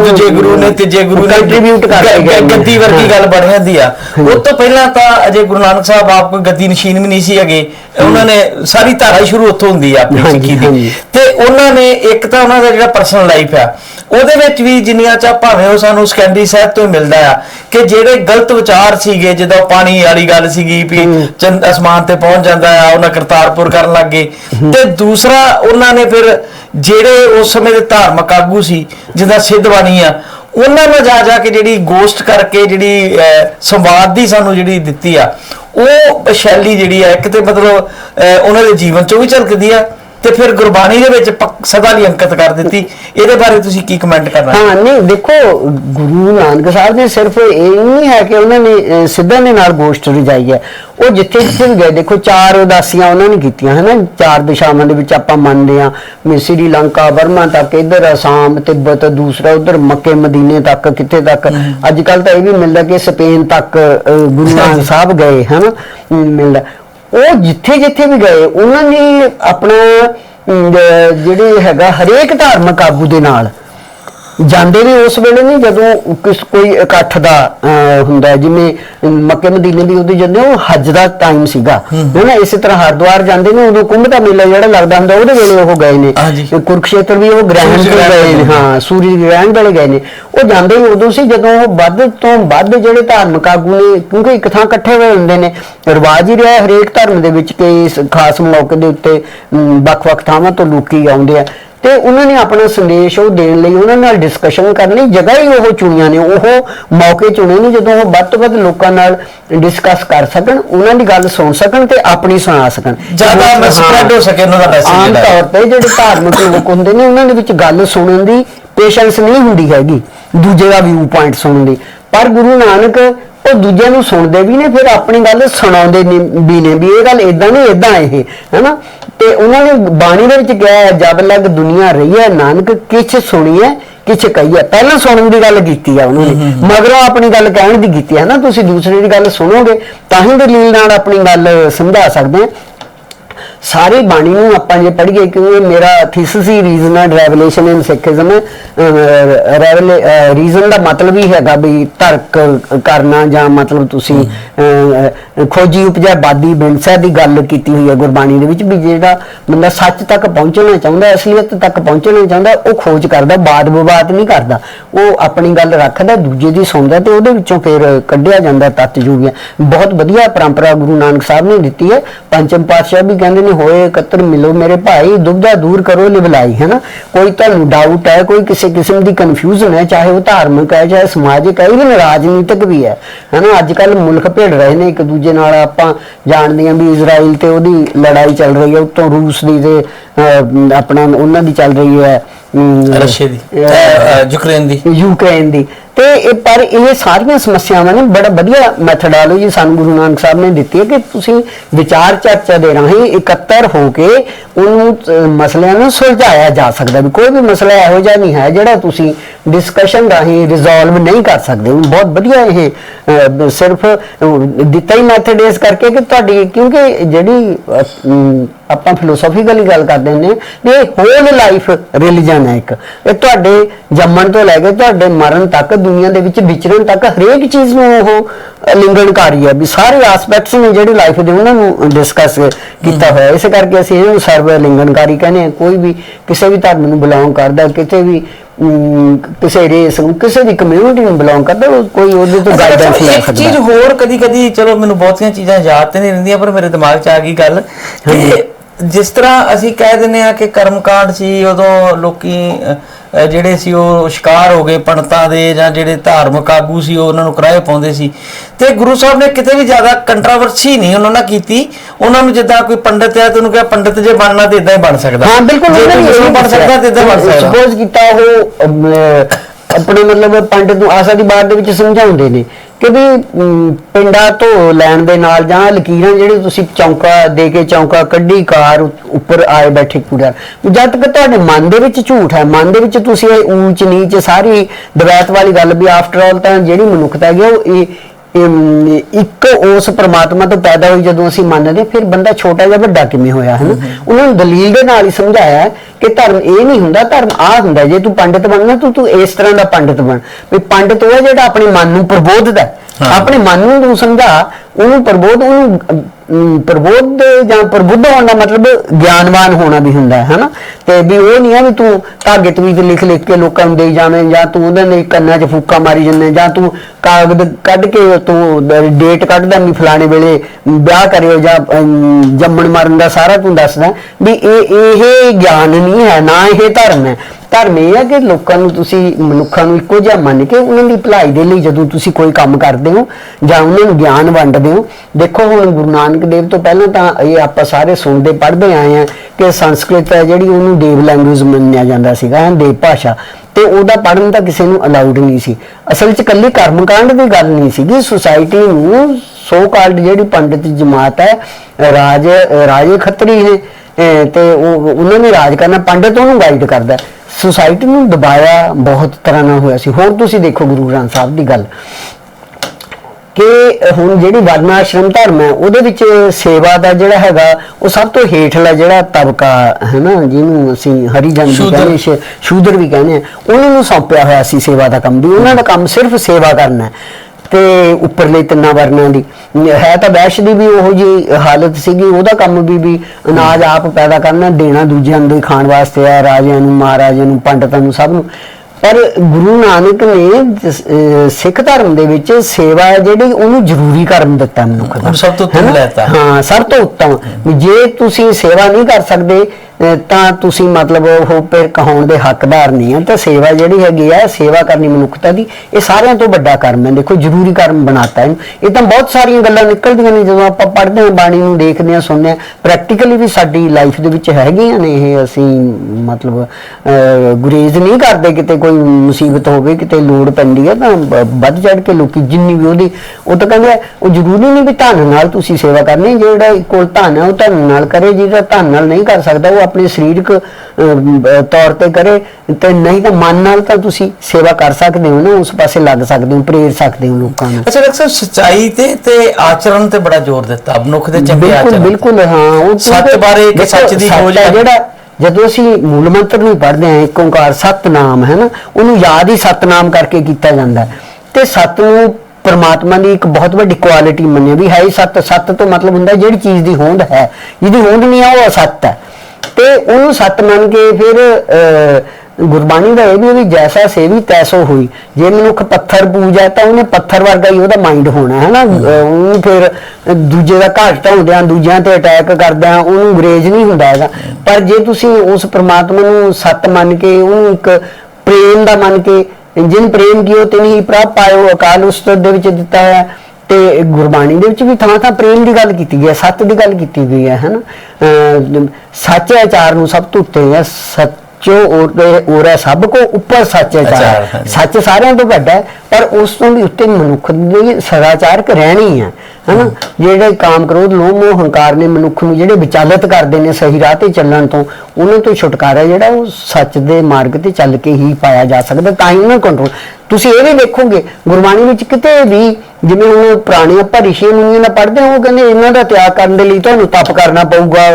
ਦੂਜੇ ਗੁਰੂ ਨੇ ਤੀਜੇ ਗੁਰੂ ਨੇ contribute ਕਰਦੇ। ਗੱਦੀ ਵਰਗੀ ਗੱਲ ਬਣ ਜਾਂਦੀ ਆ। ਉਹ ਤੋਂ ਪਹਿਲਾਂ ਤਾਂ ਅਜੇ ਗੁਰੂ ਨਾਨਕ ਸਾਹਿਬ ਆਪ ਕੋਈ ਗੱਦੀ ਨਸ਼ੀਨ ਵੀ ਨਹੀਂ ਸੀ ਹੈਗੇ ਉਹਨਾਂ ਨੇ ਸਾਰੀ ਧਾਰਾ ਹੀ ਸ਼ੁਰੂ ਉੱਥੋਂ ਹੁੰਦੀ ਆ ਆਪਣੀ ਸਿੱਖੀ ਦੀ। ਤੇ ਉਹਨਾਂ ਨੇ ਇੱਕ ਤਾਂ ਉਹਨਾਂ ਦਾ ਜਿਹੜਾ ਪਰਸਨਲ ਲਾਈਫ ਆ ਉਹਦੇ ਵਿੱਚ ਵੀ ਜਿੰਨੀਆਂ ਚਾ ਭਾਵੇਂ ਉਹ ਸਾਨੂੰ ਸੈਕੰਡਰੀ ਸਾਹਿਬ ਤੋਂ ਮਿਲਦਾ ਆ ਕਿ ਜਿਹੜੇ ਗਲਤ ਵਿਚਾਰ ਸੀਗੇ ਜਦੋਂ ਪਾਣੀ ਵਾਲੀ ਗੱਲ ਸੀਗੀ ਵੀ ਚੰਦ ਅਸਮਾਨ ਤੇ ਪਹੁੰਚ ਜਾਂਦਾ ਆ ਉਹਨਾਂ ਕਰਤਾਰਪੁਰ ਕਰਨ ਲੱਗੇ ਤੇ ਦੂਸਰਾ ਉਹਨਾਂ ਨੇ ਫਿਰ ਜਿਹੜੇ ਉਸ ਸਮੇਂ ਦੇ ਧਾਰਮਿਕ ਆਗੂ ਸੀ ਜਿੱਦਾਂ ਸਿੱਧਵਾਣੀ ਆ ਉਹਨਾਂ ਨਾਲ ਜਾ ਜਾ ਕੇ ਜਿਹੜੀ ਗੋਸ਼ਟ ਕਰਕੇ ਜਿਹੜੀ ਸੰਵਾਦ ਦੀ ਸਾਨੂੰ ਜਿਹੜੀ ਦਿੱਤੀ ਆ ਉਹ ਸ਼ੈਲੀ ਜਿਹੜੀ ਹੈ ਇੱਕ ਤੇ ਮਤਲਬ ਅਹ, ਉਹਨਾਂ ਦੇ ਜੀਵਨ ਚੋਂ ਵੀ ਝਲਕਦੀ ਆ ਤੇ ਫਿਰ ਗੁਰਬਾਣੀ ਦੇ ਵਿੱਚ ਸਦਾ ਲਈ ਅੰਕਿਤ ਕਰ ਦਿੱਤੀ। ਇਹਦੇ ਬਾਰੇ ਤੁਸੀਂ ਕੀ ਕਮੈਂਟ ਕਰਨਾ? ਹਾਂ ਨਹੀਂ ਦੇਖੋ ਗੁਰੂ ਨਾਨਕ ਸਾਹਿਬ ਨੇ ਸਿਰਫ ਇਹ ਨਹੀਂ ਹੈ ਕਿ ਉਹਨਾਂ ਨੇ ਸਿੱਧਾ ਦੇ ਨਾਲ ਗੋਸ਼ਟ ਰਜਾਈ ਹੈ। ਉਹ ਜਿੱਥੇ ਜਿੱਥੇ ਵੀ ਗਏ ਦੇਖੋ ਚਾਰ ਉਦਾਸੀਆਂ ਉਹਨਾਂ ਨੇ ਕੀਤੀਆਂ ਹੈ ਨਾ ਚਾਰ ਦਿਸ਼ਾਵਾਂ ਦੇ ਵਿੱਚ ਆਪਾਂ ਮੰਨਦੇ ਆ ਵੀ ਸ੍ਰੀਲੰਕਾ ਬਰਮਾ ਤੱਕ ਇਧਰ ਅਸਾਮ ਤਿੱਬਤ ਦੂਸਰਾ ਉਧਰ ਮੱਕੇ ਮਦੀਨੇ ਤੱਕ ਕਿੱਥੇ ਤੱਕ? ਅੱਜ ਕੱਲ ਤਾਂ ਇਹ ਵੀ ਮਿਲਦਾ ਕਿ ਸਪੇਨ ਤੱਕ ਗੁਰੂ ਨਾਨਕ ਸਾਹਿਬ ਗਏ ਹੈ ਨਾ ਅਮ, ਮਿਲਦਾ। ਉਹ ਜਿੱਥੇ ਜਿੱਥੇ ਵੀ ਗਏ ਉਹਨਾਂ ਨੇ ਆਪਣਾ ਅਮ, ਜਿਹੜੇ ਹੈਗਾ ਹਰੇਕ ਧਾਰਮਿਕ ਆਗੂ ਦੇ ਨਾਲ ਜਾਂਦੇ ਵੀ ਉਸ ਵੇਲੇ ਨਹੀਂ ਜਦੋਂ ਕਿਸ ਕੋਈ ਇਕੱਠ ਦਾ ਹੁੰਦਾ ਜਿਵੇਂ ਮੱਕੇ ਮਦੀਨੇ ਵੀ ਉਹਦੇ ਜਾਂਦੇ ਉਹ ਹੱਜ ਦਾ ਟਾਈਮ ਸੀਗਾ। ਹੈਨਾ ਇਸੇ ਤਰ੍ਹਾਂ ਹਰਿਦੁਆਰ ਜਾਂਦੇ ਨੇ ਉਦੋਂ ਕੁੰਭ ਦਾ ਮੇਲਾ ਜਿਹੜਾ ਲੱਗਦਾ ਹੁੰਦਾ ਉਹਦੇ ਵੇਲੇ ਉਹ ਗਏ ਨੇ। ਕੁਰਕਸ਼ੇਤਰ ਵੀ ਉਹ ਗ੍ਰਹਿਣ ਤੋਂ ਗਏ ਨੇ। ਹਾਂ ਸੂਰਜ ਗ੍ਰਹਿਣ ਵੇਲੇ ਗਏ ਨੇ। ਉਹ ਜਾਂਦੇ ਹੀ ਉਦੋਂ ਸੀ ਜਦੋਂ ਉਹ ਵੱਧ ਤੋਂ ਵੱਧ ਜਿਹੜੇ ਧਾਰਮਿਕ ਆਗੂ ਨੇ ਕਿਉਂਕਿ ਇੱਕ ਥਾਂ ਇਕੱਠੇ ਹੋਏ ਹੁੰਦੇ ਨੇ ਰਿਵਾਜ ਹੀ ਰਿਹਾ ਹਰੇਕ ਧਰਮ ਦੇ ਵਿੱਚ ਕਿ ਇਸ ਖਾਸ ਮੌਕੇ ਦੇ ਉੱਤੇ ਵੱਖ-ਵੱਖ ਥਾਵਾਂ ਤੋਂ ਲੋਕੀ ਆਉਂਦੇ ਆ। ਤੇ ਉਹਨਾਂ ਨੇ ਆਪਣਾ ਸੰਦੇਸ਼ ਉਹ ਦੇਣ ਲਈ ਉਹਨਾਂ ਨਾਲ ਡਿਸਕਸ਼ਨ ਕਰਨ ਲਈ ਜਗ੍ਹਾ ਹੀ ਉਹ ਚੁਣੀਆਂ ਨੇ ਉਹ ਮੌਕੇ ਚੁਣੇ ਨੇ ਜਦੋਂ ਉਹ ਵੱਧ ਤੋਂ ਵੱਧ ਲੋਕਾਂ ਨਾਲ ਡਿਸਕਸ ਕਰ ਸਕਣ ਉਹਨਾਂ ਦੀ ਗੱਲ ਸੁਣ ਸਕਣ ਤੇ ਆਪਣੀ ਸੁਣਾ ਸਕਣ ਜ਼ਿਆਦਾ spread ਹੋ ਸਕੇ ਉਹਨਾਂ ਦਾ message ਆਮ। ਤੌਰ ਤੇ ਜਿਹੜੇ ਧਾਰਮਿਕ ਲੋਕ ਹੁੰਦੇ ਨੇ ਉਹਨਾਂ ਦੇ ਵਿੱਚ ਗੱਲ ਸੁਣਨ ਦੀ ਪੇਸ਼ੈਂਸ ਨਹੀਂ ਹੁੰਦੀ ਹੈਗੀ ਦੂਜੇ ਦਾ ਵਿਊ ਪੁਆਇੰਟ ਸੁਣਨ ਦੀ ਪਰ ਗੁਰੂ ਨਾਨਕ ਉਹ ਦੂਜਿਆਂ ਨੂੰ ਸੁਣਦੇ ਵੀ ਨੇ ਫਿਰ ਆਪਣੀ ਗੱਲ ਸੁਣਾਉਂਦੇ ਨੇ ਵੀ ਨੇ ਵੀ ਇਹ ਗੱਲ ਇਦਾਂ ਨਹੀਂ ਇਦਾਂ ਇਹ ਹੈਨਾ? ਤੇ ਉਹਨਾਂ ਨੇ ਬਾਣੀ ਦੇ ਵਿੱਚ ਕਿਹਾ ਹੈ, ਜਬ ਲਗ ਦੁਨੀਆ ਰਹੀ ਹੈ ਨਾਨਕ ਕਿਛ ਸੁਣੀਏ ਕਿਛ ਕਹੀਏ ਪਹਿਲਾਂ ਸੁਣਨ ਦੀ ਗੱਲ ਕੀਤੀ ਆ ਉਹਨਾਂ ਨੇ ਮਗਰੋਂ ਆਪਣੀ ਗੱਲ ਕਹਿਣ ਦੀ ਕੀਤੀ ਹੈ ਨਾ ਤੁਸੀਂ ਦੂਸਰੇ ਦੀ ਗੱਲ ਸੁਣੋਗੇ ਤਾਂ ਹੀ ਦਲੀਲ ਨਾਲ ਆਪਣੀ ਗੱਲ ਸਮਝਾ ਸਕਦੇ ਸਾਰੀ ਬਾਣੀ ਨੂੰ ਆਪਾਂ ਜੇ ਪੜ੍ਹੀਏ, ਕਿਉਂਕਿ ਮੇਰਾ thesis he reason and revelation in Sikhism reason ਦਾ ਮਤਲਬ ਹੀ ਹੈਗਾ ਵੀ ਤਰਕ ਕਰਨਾ ਜਾਂ ਮਤਲਬ ਤੁਸੀਂ ਅਹ, ਅਹ, ਖੋਜੀ ਉਪਜਾਬਾਦੀ ਬਿੰਸਾ ਦੀ ਗੱਲ ਕੀਤੀ ਹੋਈ ਹੈ ਗੁਰਬਾਣੀ ਦੇ ਵਿੱਚ ਵੀ ਜਿਹੜਾ ਬੰਦਾ ਸੱਚ ਤੱਕ ਪਹੁੰਚਣਾ ਚਾਹੁੰਦਾ ਅਸਲੀਅਤ ਤੱਕ ਪਹੁੰਚਣਾ ਚਾਹੁੰਦਾ ਉਹ ਖੋਜ ਕਰਦਾ ਬਾਦ ਵਿਵਾਦ ਨਹੀਂ ਕਰਦਾ। ਉਹ ਆਪਣੀ ਗੱਲ ਰੱਖਦਾ ਦੂਜੇ ਦੀ ਸੁਣਦਾ ਤੇ ਉਹਦੇ ਵਿੱਚੋਂ ਫਿਰ ਕੱਢਿਆ ਜਾਂਦਾ ਤੱਤ ਜੋ ਵੀ ਬਹੁਤ ਵਧੀਆ ਪਰੰਪਰਾ ਗੁਰੂ ਨਾਨਕ ਸਾਹਿਬ ਨੇ ਦਿੱਤੀ ਹੈ। ਪੰਚਮ ਪਾਤਸ਼ਾਹ ਵੀ ਕਹਿੰਦੇ ਨੇ ਹੋਏ ਇਕੱਤਰ ਮਿਲੋ ਮੇਰੇ ਭਾਈ ਦੁਬਦਾ ਦੂਰ ਕਰੋ ਲਿਵਲਾਈ ਹੈ ਨਾ ਕੋਈ ਤੁਹਾਨੂੰ ਡਾਊਟ ਹੈ ਕੋਈ ਕਿਸੇ ਕਿਸਮ ਦੀ ਕਨਫਿਊਜ਼ਨ ਹੈ ਚਾਹੇ ਉਹ ਧਾਰਮਿਕ ਹੈ ਚਾਹੇ ਸਮਾਜਿਕ ਹੈ ਇਵਨ ਰਾਜਨੀਤਿਕ ਵੀ ਹੈ। ਹੈ ਨਾ ਅੱਜ ਕੱਲ ਮੁਲਕ ਭਿੜ ਰਹੇ ਨੇ ਇੱਕ ਦੂਜੇ ਨਾਲ ਆਪਾਂ ਜਾਣਦੇ ਹਾਂ ਵੀ ਇਜ਼ਰਾਈਲ ਤੇ ਉਹਦੀ ਲੜਾਈ ਚੱਲ ਰਹੀ ਹੈ ਉੱਤੋਂ ਰੂਸ ਦੀ ਤੇ ਅਹ, ਆਪਣਾ ਉਹਨਾਂ ਦੀ ਚੱਲ ਰਹੀ ਹੈ ਅਮ, ਰਸ਼ੀਆ ਦੀ ਅਹ, ਅਹ, ਯੂਕਰੇਨ ਦੀ। ਯੂਕਰੇਨ ਦੀ। ਤੇ ਇਹ ਪਰ ਇਹ ਸਾਰੀਆਂ ਸਮੱਸਿਆਵਾਂ ਨੇ ਬੜਾ ਵਧੀਆ ਮੈਥਡੋਲੋਜੀ ਸਾਨੂੰ ਗੁਰੂ ਨਾਨਕ ਸਾਹਿਬ ਨੇ ਦਿੱਤੀ ਹੈ ਕਿ ਤੁਸੀਂ ਵਿਚਾਰ ਚਰਚਾ ਦੇ ਰਾਹੀਂ ਇਕੱਤਰ ਹੋ ਕੇ ਉਹਨੂੰ ਮਸਲਿਆਂ ਨੂੰ ਸੁਲਝਾਇਆ ਜਾ ਸਕਦਾ ਵੀ ਕੋਈ ਵੀ ਮਸਲਾ ਇਹੋ ਜਿਹਾ ਨਹੀਂ ਹੈ ਜਿਹੜਾ ਤੁਸੀਂ ਡਿਸਕਸ਼ਨ ਰਾਹੀਂ ਰਿਜ਼ੋਲਵ ਨਹੀਂ ਕਰ ਸਕਦੇ। ਬਹੁਤ ਵਧੀਆ ਇਹ ਸਿਰਫ ਦਿੱਤਾ ਹੀ ਮੈਥਡ ਇਸ ਕਰਕੇ ਕਿ ਤੁਹਾਡੀ, ਕਿਉਂਕਿ ਜਿਹੜੀ ਆਪਾਂ ਫਿਲੋਸੋਫੀਕਲੀ ਗੱਲ ਕਰਦੇ ਨੇ ਵੀ ਇਹ ਹੋਲ ਲਾਈਫ ਰਿਲੀਜਨ ਹੈ ਇੱਕ। ਇਹ ਤੁਹਾਡੇ ਜੰਮਣ ਤੋਂ ਲੈ ਕੇ ਤੁਹਾਡੇ ਮਰਨ ਤੱਕ ਦੁਨੀਆ ਦੇ ਵਿੱਚ ਵਿਚਰਨ ਤੱਕ ਹਰੇਕ ਚੀਜ਼ ਨੂੰ ਉਹ ਲਿੰਗਣਕਾਰੀ ਹੈ। ਵੀ ਸਾਰੇ ਐਸਪੈਕਟਸ ਨੇ ਜਿਹੜੇ ਲਾਈਫ ਦੇ ਉਹਨਾਂ ਨੂੰ ਡਿਸਕਸ ਕੀਤਾ ਹੋਇਆ ਇਸ ਕਰਕੇ ਅਸੀਂ ਇਹਨੂੰ ਸਰਵ ਲਿੰਗਣਕਾਰੀ ਕਹਿੰਦੇ ਹਾਂ। ਕੋਈ ਵੀ ਕਿਸੇ ਵੀ ਧਰਮ ਨੂੰ ਬਿਲੋਂਗ ਕਰਦਾ ਕਿਤੇ ਵੀ ਕਿਸੇ ਰੇਸ ਨੂੰ ਕਿਸੇ ਵੀ ਕਮਿਊਨਿਟੀ ਨੂੰ ਬਿਲੋਂਗ ਕਰਦਾ ਕੋਈ ਉਹਦੇ ਤੋਂ ਗਾਈਡੈਂਸ ਲੈ ਇੱਕ ਸਕਦਾ। ਚੀਜ਼ ਹੋਰ ਕਦੀ ਕਦੀ ਚਲੋ ਮੈਨੂੰ ਬਹੁਤੀਆਂ ਚੀਜ਼ਾਂ ਯਾਦ ਤੇ ਨਹੀਂ ਰਹਿੰਦੀਆਂ ਪਰ ਮੇਰੇ ਦਿਮਾਗ 'ਚ ਆ ਗਈ ਗੱਲ ਕਿ ਜਿਸ ਤਰ੍ਹਾਂ ਅਸੀਂ ਕਹਿ ਦਿੰਦੇ ਆ ਕਿ ਕਰਮਕਾਂਡ ਸੀ ਉਦੋਂ ਲੋਕੀ ਜਿਹੜੇ ਸੀ ਉਹ ਸ਼ਿਕਾਰ ਹੋ ਗਏ ਪੰਡਤਾਂ ਦੇ ਜਾਂ ਜਿਹੜੇ ਧਾਰਮਿਕ ਆਗੂ ਸੀ ਉਹ ਉਹਨਾਂ ਨੂੰ ਕਿਰਾਏ ਪਾਉਂਦੇ ਸੀ। ਤੇ ਗੁਰੂ ਸਾਹਿਬ ਨੇ ਕਿਤੇ ਵੀ ਜ਼ਿਆਦਾ ਕੰਟਰੋਵਰਸੀ ਨਹੀਂ ਉਹਨਾਂ ਨਾਲ ਕੀਤੀ। ਉਹਨਾਂ ਨੂੰ ਜਿੱਦਾਂ ਕੋਈ ਪੰਡਤ ਹੈ ਤੇ ਉਹਨੂੰ ਕਿਹਾ ਪੰਡਤ ਜੇ ਬਣਨਾ ਤੇ ਇਦਾਂ ਹੀ ਬਣ ਸਕਦਾ। ਹਾਂ ਬਿਲਕੁਲ ਉਹਨਾਂ ਨੇ ਇਹ ਬਣ ਸਕਦਾ ਤੇ ਇਦਾਂ ਬਣ ਸਕਦਾ। ਸਪੋਜ਼ ਕੀਤਾ ਉਹ ਆਪਣੇ ਮਤਲਬ ਪੰਡਤ ਨੂੰ ਆਸਾ ਦੀ ਬਾਤ ਦੇ ਵਿੱਚ ਸਮਝਾਉਂਦੇ ਨੇ। ਕਿ ਵੀ ਅਮ, ਪਿੰਡਾਂ ਤੋਂ ਲੈਣ ਦੇ ਨਾਲ ਜਾਂ ਲਕੀਰਾਂ ਜਿਹੜੇ ਤੁਸੀਂ ਚੌਂਕਾ ਦੇ ਕੇ ਚੌਂਕਾ ਕੱਢੀ ਕਾਰ ਉੱਪਰ ਆਏ ਬੈਠੇ ਕੂੜਾ। ਜਦ ਤੱਕ ਤੁਹਾਡੇ ਮਨ ਦੇ ਵਿੱਚ ਝੂਠ ਹੈ ਮਨ ਦੇ ਵਿੱਚ ਤੁਸੀਂ ਇਹ ਊਚ ਨੀਚ ਸਾਰੀ ਦਵੈਤ ਵਾਲੀ ਗੱਲ ਵੀ ਆਫਟਰ ਆਲ ਤਾਂ ਜਿਹੜੀ ਮਨੁੱਖਤਾ ਹੈਗੀ ਆ, ਉਹ ਇਹ ਇੱਕ ਉਸ ਪ੍ਰਮਾਤਮਾ ਤੋਂ ਪੈਦਾ ਹੋਈ ਜਦੋਂ ਅਸੀਂ ਮੰਨਦੇ ਫਿਰ ਬੰਦਾ ਛੋਟਾ ਜਾਂ ਵੱਡਾ ਕਿਵੇਂ ਹੋਇਆ ਹੈ ਉਹਨਾਂ ਨੂੰ ਦਲੀਲ ਦੇ ਨਾਲ ਹੀ ਸਮਝਾਇਆ ਕਿ ਧਰਮ ਇਹ ਨਹੀਂ ਹੁੰਦਾ ਧਰਮ ਆ ਹੁੰਦਾ ਜੇ ਤੂੰ ਪੰਡਿਤ ਬਣਨਾ ਤੂੰ ਤੂੰ ਇਸ ਤਰ੍ਹਾਂ ਦਾ ਪੰਡਿਤ ਬਣ। ਵੀ ਪੰਡਿਤ ਉਹ ਜਿਹੜਾ ਆਪਣੇ ਮਨ ਨੂੰ ਪ੍ਰਬੋਧਦਾ ਹੈ। ਆਪਣੇ ਮਨ ਨੂੰ ਤੂੰ ਸਮਝਾ, ਉਹਨੂੰ ਪ੍ਰਬੋਧ ਉਹਨੂੰ ਪ੍ਰਬੋਧ ਜਾਂ ਪ੍ਰਬੁੱਧ ਹੋਣ ਦਾ ਮਤਲਬ ਗਿਆਨਵਾਨ ਹੋਣਾ ਵੀ ਹੁੰਦਾ ਹੈ, ਹਨਾ? ਤੇ ਵੀ ਉਹ ਨਹੀਂ ਹੈ ਵੀ ਤੂੰ ਧਾਗੇ ਤਵੀਤ ਲਿਖ ਲਿਖ ਕੇ ਲੋਕਾਂ ਨੂੰ ਦੇਈ ਜਾਵੇਂ, ਜਾਂ ਤੂੰ ਉਹਦੇ ਨੇ ਕੰਨਾਂ 'ਚ ਫੂਕਾ ਮਾਰੀ ਜੰਨੇ ਜਾਂ ਤੂੰ ਕਾਗਜ਼ ਕੱਢ ਕੇ ਤੂੰ ਡੇਟ ਕੱਢਦਾ ਵੀ ਫਲਾਣੇ ਵੇਲੇ, ਵਿਆਹ ਕਰਿਓ ਜਾਂ ਜੰਮਣ ਮਰਨ ਦਾ ਸਾਰਾ ਤੂੰ ਦੱਸਦਾ ਵੀ ਇਹ ਇਹ ਗਿਆਨ ਨਹੀਂ ਹੈ, ਨਾ ਇਹ ਧਰਮ ਹੈ। ਧਰਮ ਇਹ ਹੈ ਕਿ ਲੋਕਾਂ ਨੂੰ ਤੁਸੀਂ, ਮਨੁੱਖਾਂ ਨੂੰ ਇੱਕੋ ਜਿਹਾ ਮੰਨ ਕੇ ਉਹਨਾਂ ਦੀ ਭਲਾਈ ਦੇ ਲਈ ਜਦੋਂ ਤੁਸੀਂ ਕੋਈ ਕੰਮ ਕਰਦੇ ਹੋ ਜਾਂ ਉਹਨਾਂ ਨੂੰ ਗਿਆਨ ਵੰਡਦੇ ਹੋ। ਦੇਖੋ ਹੁਣ ਗੁਰੂ ਨਾਨਕ ਦੇਵ ਤੋਂ ਪਹਿਲਾਂ ਤਾਂ ਇਹ ਆਪਾਂ ਸਾਰੇ ਸੁਣਦੇ, ਪੜ੍ਹਦੇ ਆਏ ਆ ਕਿ ਸੰਸਕ੍ਰਿਤ ਹੈ ਜਿਹੜੀ ਉਹਨੂੰ ਦੇਵ ਲੈਂਗੁਏਜ ਮੰਨਿਆ ਜਾਂਦਾ ਸੀਗਾ ਦੇਵ ਭਾਸ਼ਾ। ਤੇ ਉਹਦਾ ਪੜਨ ਤਾਂ ਕਿਸੇ ਨੂੰ ਅਲਾਉਡ ਨਹੀਂ ਸੀ। ਅਸਲ 'ਚ ਕੱਲੀ ਕਰਮਕਾਂਡ ਦੀ ਗੱਲ ਨਹੀਂ ਸੀਗੀ। ਸੁਸਾਇਟੀ ਨੂੰ ਸੋ ਕਾਲਡ ਜਿਹੜੀ ਪੰਡਿਤ ਜਮਾਤ ਹੈ, ਰਾਜ, ਰਾਜੇ ਖੱਤਰੀ ਹੈ ਅਹ ਤੇ ਉਹ ਉਹਨਾਂ ਨੇ ਰਾਜ ਕਰਨਾ ਪੰਡਿਤ ਉਹਨੂੰ ਗਾਈਡ ਕਰਦਾ। ਸੁਸਾਇਟੀ ਨੂੰ ਦਬਾਇਆ ਬਹੁਤ ਤਰ੍ਹਾਂ ਨਾਲ ਹੋਇਆ ਸੀ। ਹੁਣ ਤੁਸੀਂ ਦੇਖੋ ਗੁਰੂ ਗ੍ਰੰਥ ਸਾਹਿਬ ਦੀ ਗੱਲ। ਕਿ ਹੁਣ ਜਿਹੜੀ ਵਰਨਾ ਆਸ਼ਰਮ ਧਰਮ ਹੈ ਉਹਦੇ ਵਿੱਚ ਸੇਵਾ ਦਾ ਜਿਹੜਾ ਹੈਗਾ ਉਹ ਸਭ ਤੋਂ ਹੇਠਲਾ ਜਿਹੜਾ ਤਬਕਾ ਹੈ ਨਾ ਜਿਹਨੂੰ ਅਸੀਂ ਹਰੀਜਨ ਵੀ ਸ਼ੂਦਰ। ਕਹਿੰਦੇ ਸ਼ੇ- ਸ਼ੂਦਰ ਵੀ ਕਹਿੰਦੇ ਆ ਉਹਨਾਂ ਨੂੰ ਸੌਂਪਿਆ ਹੋਇਆ ਸੀ ਸੇਵਾ ਦਾ ਕੰਮ ਵੀ। ਉਹਨਾਂ ਦਾ ਕੰਮ ਸਿਰਫ ਸੇਵਾ ਕਰਨਾ ਹੈ। ਤੇ ਉੱਪਰਲੇ ਤਿੰਨਾਂ ਵਰਨਾਂ ਦੀ ਹੈ ਤਾਂ ਵੈਸ਼ ਦੀ ਵੀ ਉਹੋ ਜੀ ਹਾਲਤ ਸੀਗੀ ਉਹਦਾ ਕੰਮ ਵੀ ਵੀ ਅਨਾਜ ਆਪ ਪੈਦਾ ਕਰਨਾ ਦੇਣਾ ਦੂਜਿਆਂ ਨੂੰ ਵੀ ਖਾਣ ਵਾਸਤੇ ਆ ਰਾਜਿਆਂ ਨੂੰ ਮਹਾਰਾਜਿਆਂ ਨੂੰ ਪੰਡਤਾਂ ਨੂੰ ਸਭ ਨੂੰ ਪਰ ਗੁਰੂ ਨਾਨਕ ਨੇ ਸਿੱਖ ਧਰਮ ਦੇ ਵਿੱਚ ਸੇਵਾ ਜਿਹੜੀ ਉਹਨੂੰ ਜ਼ਰੂਰੀ ਕਰਮ ਦਿੱਤਾ ਮਨੁੱਖ ਦਾ ਸਭ ਤੋਂ ਉੱਤਮ? ਲੈਤਾ। ਹਾਂ ਸਭ ਤੋਂ ਉੱਤਮ ਜੇ ਤੁਸੀਂ ਸੇਵਾ ਨਹੀਂ ਕਰ ਸਕਦੇ ਤਾਂ ਤੁਸੀਂ ਮਤਲਬ ਉਹ ਫਿਰ ਕਹਾਉਣ ਦੇ ਹੱਕਦਾਰ ਨਹੀਂ ਆ। ਤਾਂ ਸੇਵਾ ਜਿਹੜੀ ਹੈਗੀ ਆ, ਸੇਵਾ ਕਰਨੀ ਮਨੁੱਖਤਾ ਦੀ, ਇਹ ਸਾਰਿਆਂ ਤੋਂ ਵੱਡਾ ਕਰਮ ਹੈ। ਦੇਖੋ, ਜ਼ਰੂਰੀ ਕਰਮ ਬਣਾਤਾ ਇਹਨੂੰ। ਇਹ ਤਾਂ ਬਹੁਤ ਸਾਰੀਆਂ ਗੱਲਾਂ ਨਿਕਲਦੀਆਂ ਨੇ, ਜਦੋਂ ਆਪਾਂ ਪੜ੍ਹਦੇ ਹਾਂ, ਬਾਣੀ ਨੂੰ ਦੇਖਦੇ ਹਾਂ, ਸੁਣਦੇ ਹਾਂ। ਪ੍ਰੈਕਟੀਕਲੀ ਵੀ ਸਾਡੀ ਲਾਈਫ ਦੇ ਵਿੱਚ ਹੈਗੀਆਂ ਨੇ ਇਹ। ਅਸੀਂ ਮਤਲਬ ਗੁਰੇਜ਼ ਨਹੀਂ ਕਰਦੇ ਕਿਤੇ ਕੋਈ ਮੁਸੀਬਤ ਹੋਵੇ, ਕਿਤੇ ਲੋੜ ਪੈਂਦੀ ਹੈ ਤਾਂ ਵੱਧ ਚੜ ਕੇ ਲੋਕੀ ਜਿੰਨੀ ਵੀ ਉਹਦੀ, ਉਹ ਤਾਂ ਕਹਿੰਦੇ ਉਹ ਜ਼ਰੂਰੀ ਨਹੀਂ ਵੀ ਧਨ ਨਾਲ ਤੁਸੀਂ ਸੇਵਾ ਕਰਨੀ, ਜਿਹੜਾ ਕੋਲ ਧਨ ਹੈ ਉਹ ਧਨ ਨਾਲ ਕਰੇ ਜਿਹੜਾ ਧਨ ਨਾਲ ਨਹੀਂ ਕਰ ਸਕਦਾ, ਉਹ ਆਪਣੇ ਸਰੀਰਕ ਤੌਰ ਤੇ ਕਰੇ ਤੇ ਨਹੀਂ ਤਾਂ ਮਨ ਨਾਲ ਤਾਂ ਤੁਸੀਂ ਸੇਵਾ ਕਰ ਸਕਦੇ ਹੋ ਨਾ ਉਸ ਪਾਸੇ ਲੱਗ ਸਕਦੇ ਹੋ ਪ੍ਰੇਰ ਸਕਦੇ ਹੋ ਲੋਕਾਂ ਨੂੰ। ਅੱਛਾ ਡਾਕਟਰ ਸਾਹਿਬ ਸੱਚਾਈ ਤੇ ਤੇ ਆਚਰਣ ਤੇ ਬੜਾ ਜ਼ੋਰ ਦਿੱਤਾ ਮਨੁੱਖ ਦੇ ਚੰਗੇ ਬਿਲਕੁਲ ਆਚਰਣ ਬਿਲਕੁਲ ਹਾਂ ਉਹ ਸੱਚ ਬਾਰੇ ਦੇਖੋ, ਸੱਚ ਦੀ ਖੋਜ ਜਿਹੜਾ ਜਦੋਂ ਅਸੀਂ ਮੂਲ ਮੰਤਰ ਨੂੰ ਪੜ੍ਹਦੇ ਹਾਂ ਇੱਕ ਓੰਕਾਰ ਸਤਨਾਮ ਹੈ ਨਾ ਉਹਨੂੰ ਯਾਦ ਹੀ ਸਤਨਾਮ ਕਰਕੇ ਕੀਤਾ ਜਾਂਦਾ। ਤੇ ਸਤ ਨੂੰ ਪਰਮਾਤਮਾ ਦੀ ਇੱਕ ਬਹੁਤ ਵੱਡੀ ਕੁਆਲਿਟੀ ਮੰਨਿਆ ਵੀ ਹੈ ਸਤ। ਸਤ ਤੋਂ ਮਤਲਬ ਹੁੰਦਾ ਜਿਹੜੀ ਚੀਜ਼ ਦੀ ਹੋਂਦ ਹੈ ਜਿਹਦੀ ਹੋਂਦ ਨਹੀਂ ਹੈ ਉਹ ਅਸਤ ਹੈ। ਤੇ ਉਹਨੂੰ ਸਤ ਮੰਨ ਕੇ ਫਿਰ ਗੁਰਬਾਣੀ ਦਾ ਇਹ ਵੀ ਵੀ ਜੈਸਾ ਸੇਵੀ ਤੈਸੋ ਹੋਈ। ਜੇ ਮਨੁੱਖ ਪੱਥਰ ਪੂਜਾ ਤਾਂ ਉਹਨੇ ਪੱਥਰ ਵਰਗਾ ਹੀ ਉਹਦਾ ਮਾਈਂਡ ਹੋਣਾ ਹੈ ਨਾ? ਉਹਨੂੰ ਫਿਰ ਦੂਜੇ ਦਾ ਘਾਟ ਢਾਉਂਦਿਆਂ ਦੂਜਿਆਂ ਤੇ ਅਟੈਕ ਕਰਦਿਆਂ ਉਹਨੂੰ ਗਰੇਜ ਨਹੀਂ ਹੁੰਦਾ ਹੈਗਾ। ਪਰ ਜੇ ਤੁਸੀਂ ਉਸ ਪ੍ਰਮਾਤਮਾ ਨੂੰ ਸਤ ਮੰਨ ਕੇ ਉਹਨੂੰ ਇੱਕ ਪ੍ਰੇਮ ਦਾ ਮੰਨ ਕੇ ਜਿਨ ਪ੍ਰੇਮ ਕੀਓ ਤਿਨ ਹੀ ਪ੍ਰਭ ਪਾਇਓ ਅਕਾਲ ਉਸਤਤ ਦੇ ਵਿੱਚ ਦਿੱਤਾ ਹੈ। ਤੇ ਗੁਰਬਾਣੀ ਦੇ ਵਿੱਚ ਵੀ ਥਾਂ ਥਾਂ ਪ੍ਰੇਮ ਦੀ ਗੱਲ ਕੀਤੀ ਗਈ ਹੈ ਸੱਚ ਦੀ ਗੱਲ ਕੀਤੀ ਗਈ ਹੈ ਹਨਾ? ਸੱਚ ਆਚਾਰ ਨੂੰ ਸਭ ਤੋਂ ਉੱਤੇ ਹੈ ਸੱਚੋ ਔਰ ਹੈ ਸਭ ਕੋ ਉੱਪਰ ਸੱਚ ਆਚਾਰ। ਸੱਚ ਸਾਰਿਆਂ ਤੋਂ ਵੱਡਾ ਹੈ ਪਰ ਉਸ ਤੋਂ ਵੀ ਉੱਤੇ ਮਨੁੱਖ ਦੀ ਸਦਾਚਾਰਕ ਰਹਿਣੀ ਹੈ ਹਨਾ? ਜਿਹੜੇ ਕਾਮ ਕ੍ਰੋਧ ਲੋਭ ਮੋਹ ਹੰਕਾਰ ਨੇ ਮਨੁੱਖ ਨੂੰ ਜਿਹੜੇ ਵਿਚਾਲਤ ਕਰਦੇ ਨੇ ਸਹੀ ਰਾਹ ਤੇ ਚੱਲਣ ਤੋਂ ਉਹਨਾਂ ਤੋਂ ਛੁਟਕਾਰਾ ਜਿਹੜਾ ਉਹ ਸੱਚ ਦੇ ਮਾਰਗ ਤੇ ਚੱਲ ਕੇ ਹੀ ਪਾਇਆ ਜਾ ਸਕਦਾ ਤਾਂ ਹੀ ਉਹਨਾਂ ਕੰਟਰੋਲ ਤੁਸੀਂ ਇਹ ਵੀ ਦੇਖੋਗੇ ਗੁਰਬਾਣੀ ਵਿੱਚ ਕਿਤੇ ਵੀ ਜਿਵੇਂ ਹੁਣ ਪੁਰਾਣੇ ਆਪਾਂ ਰਿਸ਼ੀ ਮੁਨੀਆਂ ਦਾ ਪੜ੍ਹਦੇ ਹਾਂ ਉਹ ਕਹਿੰਦੇ ਇਹਨਾਂ ਦਾ ਤਿਆਗ ਕਰਨ ਦੇ ਲਈ ਤੁਹਾਨੂੰ ਤਪ ਕਰਨਾ ਪਊਗਾ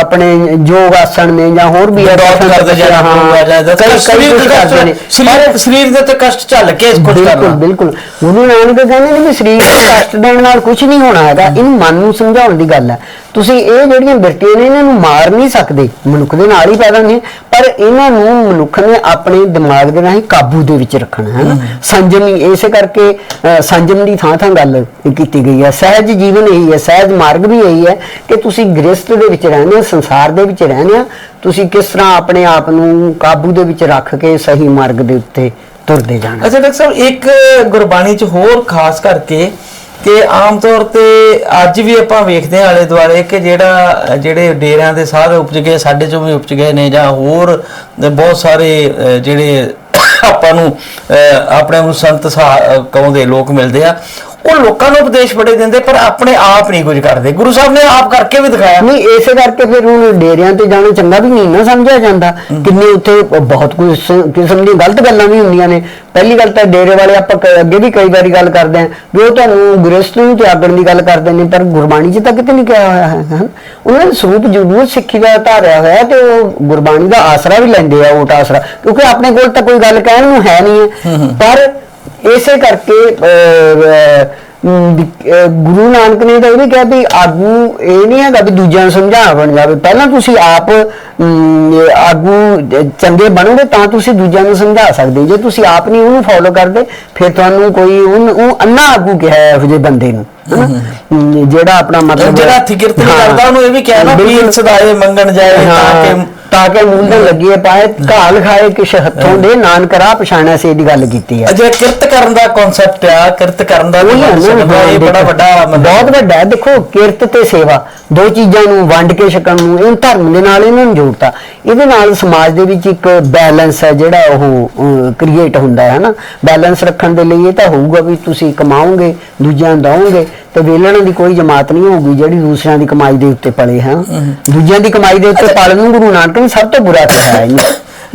ਆਪਣੇ ਯੋਗ ਆਸਣ ਨੇ ਜਾਂ ਹੋਰ ਵੀ ਦੌੜ ਕਰਦੇ ਜਾਣਾ ਜਾਂ ਕਈ ਸਰੀਰ ਦੇ ਕਰਦੇ ਨੇ। ਸਰੀਰ ਸਰੀਰ ਦੇ ਤੇ ਕਸ਼ਟ ਝੱਲ ਕੇ ਕੁਝ ਬਿਲਕੁਲ ਕਰਨਾ। ਬਿਲਕੁਲ ਗੁਰੂ ਨਾਨਕ ਕਹਿੰਦੇ ਨੇ ਵੀ ਸਰੀਰ ਨੂੰ ਕਸ਼ਟ ਦੇਣ ਨਾਲ ਕੁਝ ਨਹੀਂ ਹੋਣਾ ਹੈਗਾ ਇਹਨੂੰ ਮਨ ਨੂੰ ਸਮਝਾਉਣ ਦੀ ਗੱਲ ਹੈ। ਤੁਸੀਂ ਇਹ ਜਿਹੜੀਆਂ ਬਿਰਤੀਆਂ ਨੇ ਇਹਨਾਂ ਨੂੰ ਮਾਰ ਨਹੀਂ ਸਕਦੇ। ਮਨੁੱਖ ਦੇ ਨਾਲ ਹੀ ਪੈਦਾ ਹੁੰਦੀਆਂ ਪਰ ਇਹਨਾਂ ਨੂੰ ਮਨੁੱਖ ਨੇ ਆਪਣੇ ਦਿਮਾਗ ਦੇ ਰਾਹੀਂ ਕਾਬੂ ਦੇ ਵਿੱਚ ਰੱਖਣਾ ਹੈ ਨਾ। ਸੰਜਮੀ ਇਸੇ ਕਰਕੇ ਸੰਜਮ ਦੀ ਥਾਂ ਥਾਂ ਗੱਲ ਕੀਤੀ ਗਈ ਹੈ। ਸਹਿਜ ਜੀਵਨ ਇਹੀ ਹੈ ਸਹਿਜ ਮਾਰਗ ਵੀ ਇਹੀ ਹੈ ਕਿ ਤੁਸੀਂ ਗ੍ਰਸਥ ਦੇ ਵਿੱਚ ਰਹਿੰਦੇ ਹੋ ਸੰਸਾਰ ਦੇ ਵਿੱਚ ਰਹਿੰਦੇ ਆ ਤੁਸੀਂ ਕਿਸ ਤਰ੍ਹਾਂ ਆਪਣੇ ਆਪ ਨੂੰ ਕਾਬੂ ਦੇ ਵਿੱਚ ਰੱਖ ਕੇ ਸਹੀ ਮਾਰਗ ਦੇ ਉੱਤੇ ਤੁਰਦੇ ਜਾਣਾ ਅੱਛਾ ਡਾਕਟਰ ਸਾਹਿਬ ਇੱਕ ਗੁਰਬਾਣੀ ਚ ਹੋਰ ਖਾਸ ਕਰਕੇ ਕਿ ਆਮ ਤੌਰ ਤੇ ਅੱਜ ਵੀ ਆਪਾਂ ਵੇਖਦੇ ਹਾਂ ਆਲੇ ਦੁਆਲੇ ਕਿ ਜਿਹੜਾ ਜਿਹੜੇ ਡੇਰਿਆਂ ਦੇ ਸਾਧ ਉਪਜ ਗਏ ਸਾਡੇ ਚੋਂ ਵੀ ਉਪਜ ਗਏ ਨੇ ਜਾਂ ਹੋਰ ਬਹੁਤ ਸਾਰੇ ਜਿਹੜੇ ਆਪਾਂ ਨੂੰ ਆਪਣੇ ਨੂੰ ਸੰਤ ਸਾ- ਅਹ, ਕਹਾਉਂਦੇ ਲੋਕ ਮਿਲਦੇ ਆ। ਉਹ ਲੋਕਾਂ ਨੂੰ ਉਪਦੇਸ਼ ਬੜੇ ਦਿੰਦੇ ਪਰ ਆਪਣੇ ਆਪ ਨਹੀਂ ਕੁਝ ਕਰਦੇ। ਗੁਰੂ ਸਾਹਿਬ ਨੇ ਆਪ ਕਰਕੇ ਵੀ ਦਿਖਾਇਆ। ਨਹੀਂ ਇਸੇ ਕਰਕੇ ਫਿਰ ਹੁਣ ਡੇਰਿਆਂ ਤੇ ਜਾਣਾ ਚੰਗਾ ਵੀ ਨਹੀਂ ਨਾ ਸਮਝਿਆ ਜਾਂਦਾ। ਕਿੰਨੇ ਉੱਥੇ ਬਹੁਤ ਕੁਝ ਕਿਸਮ ਦੀਆਂ ਗਲਤ ਗੱਲਾਂ ਵੀ ਹੁੰਦੀਆਂ ਨੇ। ਪਹਿਲੀ ਗੱਲ ਤਾਂ ਡੇਰੇ ਵਾਲੇ ਆਪਾਂ ਅੱਗੇ ਵੀ ਕਈ ਵਾਰੀ ਗੱਲ ਕਰਦੇ ਆਂ ਵੀ ਉਹ ਤੁਹਾਨੂੰ ਗ੍ਰਸਥ ਨੂੰ ਤਿਆਗਣ ਦੀ ਗੱਲ ਕਰਦੇ ਨੇ ਪਰ ਗੁਰਬਾਣੀ 'ਚ ਤਾਂ ਕਿਤੇ ਨਹੀਂ ਕਿਹਾ ਹੋਇਆ ਹੈ ਹਨ ਉਹਨਾਂ ਨੇ ਸਰੂਪ ਜ਼ਰੂਰ ਸਿੱਖੀ ਦਾ ਧਾਰਿਆ ਹੋਇਆ ਤੇ ਉਹ ਗੁਰਬਾਣੀ ਦਾ ਆਸਰਾ ਵੀ ਲੈਂਦੇ ਆ ਓਟ ਆਸਰਾ। ਕਿਉਂਕਿ ਆਪਣੇ ਕੋਲ ਤਾਂ ਕੋਈ ਗੱਲ ਕਹਿਣ ਨੂੰ ਹੈ ਨਹੀਂ ਪਰ ਇਸੇ ਕਰਕੇ ਵੀ, ਗੁਰੂ ਨਾਨਕ ਨੇ ਤਾਂ ਇਹ ਵੀ ਕਿਹਾ ਵੀ ਆਗੂ ਇਹ ਨਹੀਂ ਹੈਗਾ ਵੀ ਦੂਜਿਆਂ ਨੂੰ ਸਮਝਾ ਬਣ ਜਾਵੇ ਪਹਿਲਾਂ ਤੁਸੀਂ ਆਪ ਆਗੂ ਚੰਗੇ ਬਣੋਗੇ ਤਾਂ ਤੁਸੀਂ ਦੂਜਿਆਂ ਨੂੰ ਸਮਝਾ ਸਕਦੇ। ਜੇ ਤੁਸੀਂ ਆਪ ਨਹੀਂ ਉਹਨੂੰ ਫੋਲੋ ਕਰਦੇ ਫਿਰ ਤੁਹਾਨੂੰ ਕੋਈ ਉਹ ਅੰਨਾ ਆਗੂ ਕਿਹਾ ਹੈ ਇਹੋ ਜਿਹੇ ਬੰਦੇ ਨੂੰ ਜਿਹੜਾ ਆਪਣਾ ਮਤਲਬ ਜਿਹੜਾ ਹੱਥੀ ਕਿਰਤ ਕਰਦਾ ਉਹਨੂੰ ਇਹ ਵੀ ਕਿਹਾ ਨਾ। ਪੀਰ ਸਦਾਏ ਮੰਗਣ ਜਾਏ ਤਾਂ ਕਿ ਤਾਂ ਕਿ ਮੂਲਨ ਲੱਗੀ ਪਾਏ ਘਾਲ ਖਾਏ ਕਿਛ ਹੱਥੋਂ ਦੇ ਨਾਨਕ ਰਾਹ ਪਛਾਣਿਆ ਸੀ ਇਹਦੀ ਗੱਲ ਕੀਤੀ ਹੈ। ਅਜੇ ਕਿਰਤ ਕਰਨ ਦਾ ਕਨਸੈਪਟ ਆ ਕਿਰਤ ਕਰਨ ਦਾ ਇਹ ਬੜਾ ਵੱਡਾ ਬਹੁਤ ਵੱਡਾ ਹੈ। ਦੇਖੋ ਕਿਰਤ ਤੇ ਸੇਵਾ ਦੋ ਚੀਜ਼ਾਂ ਨੂੰ ਵੰਡ ਕੇ ਛਕਣ ਨੂੰ ਇਹ ਧਰਮ ਦੇ ਨਾਲ ਇਹਨਾਂ ਨੂੰ ਜੋੜਤਾ। ਇਹਦੇ ਨਾਲ ਸਮਾਜ ਦੇ ਵਿੱਚ ਇੱਕ ਬੈਲੈਂਸ ਹੈ ਜਿਹੜਾ ਉਹ ਕ੍ਰੀਏਟ ਹੁੰਦਾ ਹੈ ਹਨਾ? ਬੈਲੈਂਸ ਰੱਖਣ ਦੇ ਲਈ ਇਹ ਤਾਂ ਹੋਊਗਾ ਵੀ ਤੁਸੀਂ ਕਮਾਓਗੇ ਦੂਜਿਆਂ ਨੂੰ ਦਵੋਗੇ ਤੇ ਵੇਲਣ ਦੀ ਕੋਈ ਜਮਾਤ ਨਹੀਂ ਹੋਊਗੀ ਜਿਹੜੀ ਦੂਸਰਿਆਂ ਦੀ ਕਮਾਈ ਦੇ ਉੱਤੇ ਪਲੇ ਹੈ। ਦੂਜਿਆਂ ਦੀ ਕਮਾਈ ਦੇ ਉੱਤੇ ਪਲਣ ਨੂੰ ਗੁਰੂ ਨਾਨਕ ਨੇ ਸਭ ਤੋਂ ਬੁਰਾ ਕਿਹਾ ਹੈ ਇਹਨੂੰ।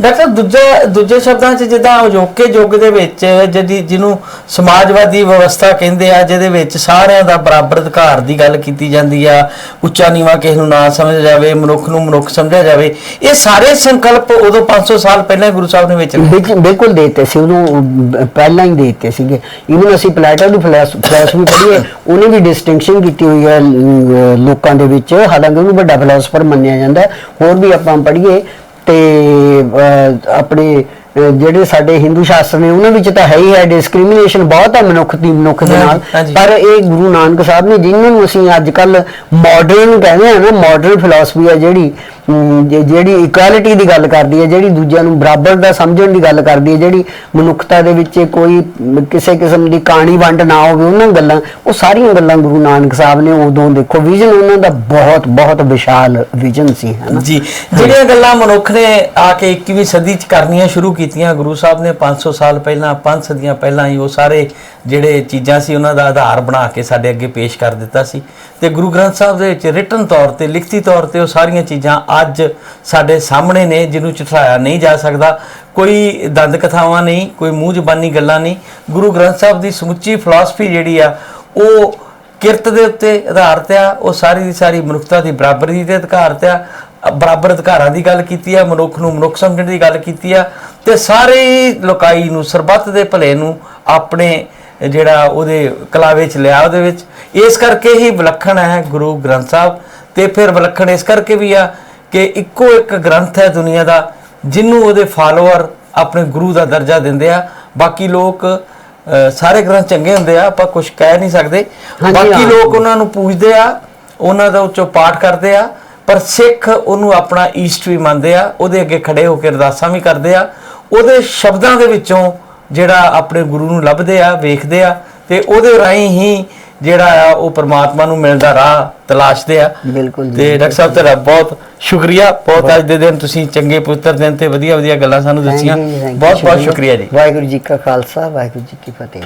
ਡਾਕਟਰ ਦੂਜੇ ਦੂਜੇ ਸ਼ਬਦਾਂ 'ਚ ਜਿੱਦਾਂ ਅਜੋਕੇ ਯੁੱਗ ਦੇ ਵਿੱਚ ਜਿਹਦੀ, ਜਿਹਨੂੰ ਸਮਾਜਵਾਦੀ ਵਿਵਸਥਾ ਕਹਿੰਦੇ ਆ, ਜਿਹਦੇ ਵਿੱਚ ਸਾਰਿਆਂ ਦਾ ਬਰਾਬਰ ਅਧਿਕਾਰ ਦੀ ਗੱਲ ਕੀਤੀ ਜਾਂਦੀ ਆ, ਉੱਚਾ ਨੀਵਾ ਕਿਸੇ ਨੂੰ ਨਾ ਸਮਝਿਆ ਜਾਵੇ, ਮਨੁੱਖ ਨੂੰ ਮਨੁੱਖ ਸਮਝਿਆ ਜਾਵੇ, ਇਹ ਸਾਰੇ ਸੰਕਲਪ ਉਦੋਂ 500 ਸਾਲ ਪਹਿਲਾਂ ਗੁਰੂ ਸਾਹਿਬ ਨੇ ਵਿੱਚ ਬਿਲਕੁਲ ਬਿਲਕੁਲ ਦੇਤੇ ਸੀ, ਉਹਨੂੰ ਪਹਿਲਾਂ ਹੀ ਦਿੱਤੇ ਸੀਗੇ। ਇਵਨ ਅਸੀਂ ਪਲੈਟੋ ਦੀ ਫਿਲਾਸਫੀ ਪੜ੍ਹੀਏ, ਉਹਨੇ ਵੀ ਡਿਸਟਿੰਕਸ਼ਨ ਕੀਤੀ ਹੋਈ ਹੈ ਲੋਕਾਂ ਦੇ ਵਿੱਚ, ਹਾਲਾਂਕਿ ਉਹਨੂੰ ਵੱਡਾ ਫਿਲਾਸਫਰ ਮੰਨਿਆ ਜਾਂਦਾ, ਹੋਰ ਵੀ ਆਪਾਂ ਪੜ੍ਹੀਏ ਤੇ ਅਹ, ਆਪਣੇ ਅਹ, ਜਿਹੜੇ ਸਾਡੇ ਹਿੰਦੂ ਸ਼ਾਸਤਰ ਨੇ ਉਹਨਾਂ ਵਿੱਚ ਤਾਂ ਹੈ ਹੀ ਹੈ ਡਿਸਕ੍ਰਿਮੀਨੇਸ਼ਨ ਬਹੁਤ ਹੈ ਮਨੁੱਖ ਦੀ ਮਨੁੱਖ ਦੇ ਨਾਲ ਹਾਂਜੀ। ਪਰ ਇਹ ਗੁਰੂ ਨਾਨਕ ਸਾਹਿਬ ਨੇ ਜਿਨ੍ਹਾਂ ਨੂੰ ਅਸੀਂ ਅੱਜ ਕੱਲ ਮਾਡਰਨ ਕਹਿੰਦੇ ਆ ਨਾ ਮਾਡਰਨ ਫਿਲਾਸਫੀ ਹੈ ਜਿਹੜੀ ਅਮ, ਜੇ- ਜਿਹੜੀ ਇਕੁਐਲਿਟੀ ਦੀ ਗੱਲ ਕਰਦੀ ਹੈ ਜਿਹੜੀ ਦੂਜਿਆਂ ਨੂੰ ਬਰਾਬਰ ਦਾ ਸਮਝਣ ਦੀ ਗੱਲ ਕਰਦੀ ਹੈ ਜਿਹੜੀ ਮਨੁੱਖਤਾ ਦੇ ਵਿੱਚ ਕੋਈ ਅਮ, ਕਿਸੇ ਕਿਸਮ ਦੀ ਕਾਣੀ ਵੰਡ ਨਾ ਹੋਵੇ ਉਹਨਾਂ ਗੱਲਾਂ ਉਹ ਸਾਰੀਆਂ ਗੱਲਾਂ ਗੁਰੂ ਨਾਨਕ ਸਾਹਿਬ ਨੇ ਉਦੋਂ ਦੇਖੋ ਵਿਜ਼ਨ ਉਹਨਾਂ ਦਾ ਬਹੁਤ ਬਹੁਤ ਵਿਸ਼ਾਲ ਵਿਜ਼ਨ ਸੀ ਹੈ ਨਾ ਜੀ ਜਿਹੜੀਆਂ ਗੱਲਾਂ ਮਨੁੱਖ ਨੇ ਆ ਕੇ 21ਵੀਂ ਸਦੀ 'ਚ ਕਰਨੀਆਂ ਸ਼ੁਰੂ ਕੀਤੀਆਂ। ਗੁਰੂ ਸਾਹਿਬ ਨੇ 500 ਸਾਲ ਪਹਿਲਾਂ, ਪੰਜ ਸਦੀਆਂ ਪਹਿਲਾਂ ਹੀ ਉਹ ਸਾਰੇ ਜਿਹੜੇ ਚੀਜ਼ਾਂ ਸੀ, ਉਹਨਾਂ ਦਾ ਆਧਾਰ ਬਣਾ ਕੇ ਸਾਡੇ ਅੱਗੇ ਪੇਸ਼ ਕਰ ਦਿੱਤਾ ਸੀ। ਤੇ ਗੁਰੂ ਗ੍ਰੰਥ ਸਾਹਿਬ ਦੇ ਵਿੱਚ ਰਿਟਨ ਤੌਰ ਤੇ, ਲਿਖਤੀ ਤੌਰ ਤੇ ਉਹ ਸਾਰੀਆਂ ਚੀਜ਼ਾਂ ਅੱਜ ਸਾਡੇ ਸਾਹਮਣੇ ਨੇ, ਜਿਹਨੂੰ ਚਿਠਾਇਆ ਨਹੀਂ ਜਾ ਸਕਦਾ। ਕੋਈ ਦੰਦ ਕਥਾਵਾਂ ਨਹੀਂ, ਕੋਈ ਮੂੰਹ ਜ਼ਬਾਨੀ ਗੱਲਾਂ ਨਹੀਂ। ਗੁਰੂ ਗ੍ਰੰਥ ਸਾਹਿਬ ਦੀ ਸਮੁੱਚੀ ਫਿਲਾਸਫੀ ਜਿਹੜੀ ਆ, ਉਹ ਕਿਰਤ ਦੇ ਉੱਤੇ ਆਧਾਰਿਤ ਆ, ਉਹ ਸਾਰੀ ਦੀ ਸਾਰੀ ਮਨੁੱਖਤਾ ਦੀ ਬਰਾਬਰੀ ਤੇ ਅਧਿਕਾਰਤ ਆ। ਬਰਾਬਰ ਅਧਿਕਾਰਾਂ ਦੀ ਗੱਲ ਕੀਤੀ ਆ ਮਨੁੱਖ ਨੂੰ ਮਨੁੱਖ ਸਮਝਣ ਦੀ ਗੱਲ ਕੀਤੀ ਆ ਤੇ ਸਾਰੇ ਲੋਕਾਈ ਨੂੰ ਸਰਬੱਤ ਦੇ ਭਲੇ ਨੂੰ ਆਪਣੇ ਜਿਹੜਾ ਉਹਦੇ ਕਲਾਵੇ ਚ ਲਿਆ ਉਹਦੇ ਵਿੱਚ। ਇਸ ਕਰਕੇ ਹੀ ਵਿਲੱਖਣ ਹੈ ਗੁਰੂ ਗ੍ਰੰਥ ਸਾਹਿਬ ਤੇ ਫਿਰ ਵਿਲੱਖਣ ਇਸ ਕਰਕੇ ਵੀ ਆ ਕਿ ਇੱਕੋ ਇੱਕ ਗ੍ਰੰਥ ਹੈ ਦੁਨੀਆ ਦਾ ਜਿਹਨੂੰ ਉਹਦੇ ਫਾਲੋਅਰ ਆਪਣੇ ਗੁਰੂ ਦਾ ਦਰਜਾ ਦਿੰਦੇ ਆ। ਬਾਕੀ ਲੋਕ ਸਾਰੇ ਗ੍ਰੰਥ ਚੰਗੇ ਹੁੰਦੇ ਆ ਆਪਾਂ ਕੁਝ ਕਹਿ ਨਹੀਂ ਸਕਦੇ। ਬਾਕੀ। ਲੋਕ ਉਹਨਾਂ ਨੂੰ ਪੂਜਦੇ ਆ ਉਹਨਾਂ ਦਾ ਉੱਚੋਂ ਪਾਠ ਕਰਦੇ ਆ। ਪਰ ਸਿੱਖ ਉਹਨੂੰ ਆਪਣਾ ਈਸਟ ਵੀ ਮੰਨਦੇ ਆ ਉਹਦੇ ਅੱਗੇ ਖੜੇ ਹੋ ਕੇ ਅਰਦਾਸਾਂ ਵੀ ਕਰਦੇ ਆ। ਉਹਦੇ ਸ਼ਬਦਾਂ ਦੇ ਵਿੱਚੋਂ ਜਿਹੜਾ ਆਪਣੇ ਗੁਰੂ ਨੂੰ ਲੱਭਦੇ ਆ ਵੇਖਦੇ ਆ ਤੇ ਉਹਦੇ ਰਾਹੀਂ ਹੀ ਜਿਹੜਾ ਆ ਉਹ ਪ੍ਰਮਾਤਮਾ ਨੂੰ ਮਿਲਦਾ ਰਾਹ ਤਲਾਸ਼ਦੇ ਆ। ਬਿਲਕੁਲ ਤੇ ਡਾਕਟਰ ਸਾਹਿਬ ਤੁਹਾਡਾ ਬਹੁਤ ਸ਼ੁਕਰੀਆ। ਬਹੁਤ ਅੱਜ ਦੇ ਦਿਨ ਤੁਸੀਂ ਚੰਗੇ ਪੁੱਤਰ ਦਿਨ ਤੇ ਵਧੀਆ ਵਧੀਆ ਗੱਲਾਂ ਸਾਨੂੰ ਦੱਸੀਆਂ। ਬਹੁਤ ਬਹੁਤ ਸ਼ੁਕਰੀਆ ਜੀ। ਵਾਹਿਗੁਰੂ ਜੀ ਕਾ ਖਾਲਸਾ ਵਾਹਿਗੁਰੂ ਜੀ ਕੀ ਫਤਿਹ।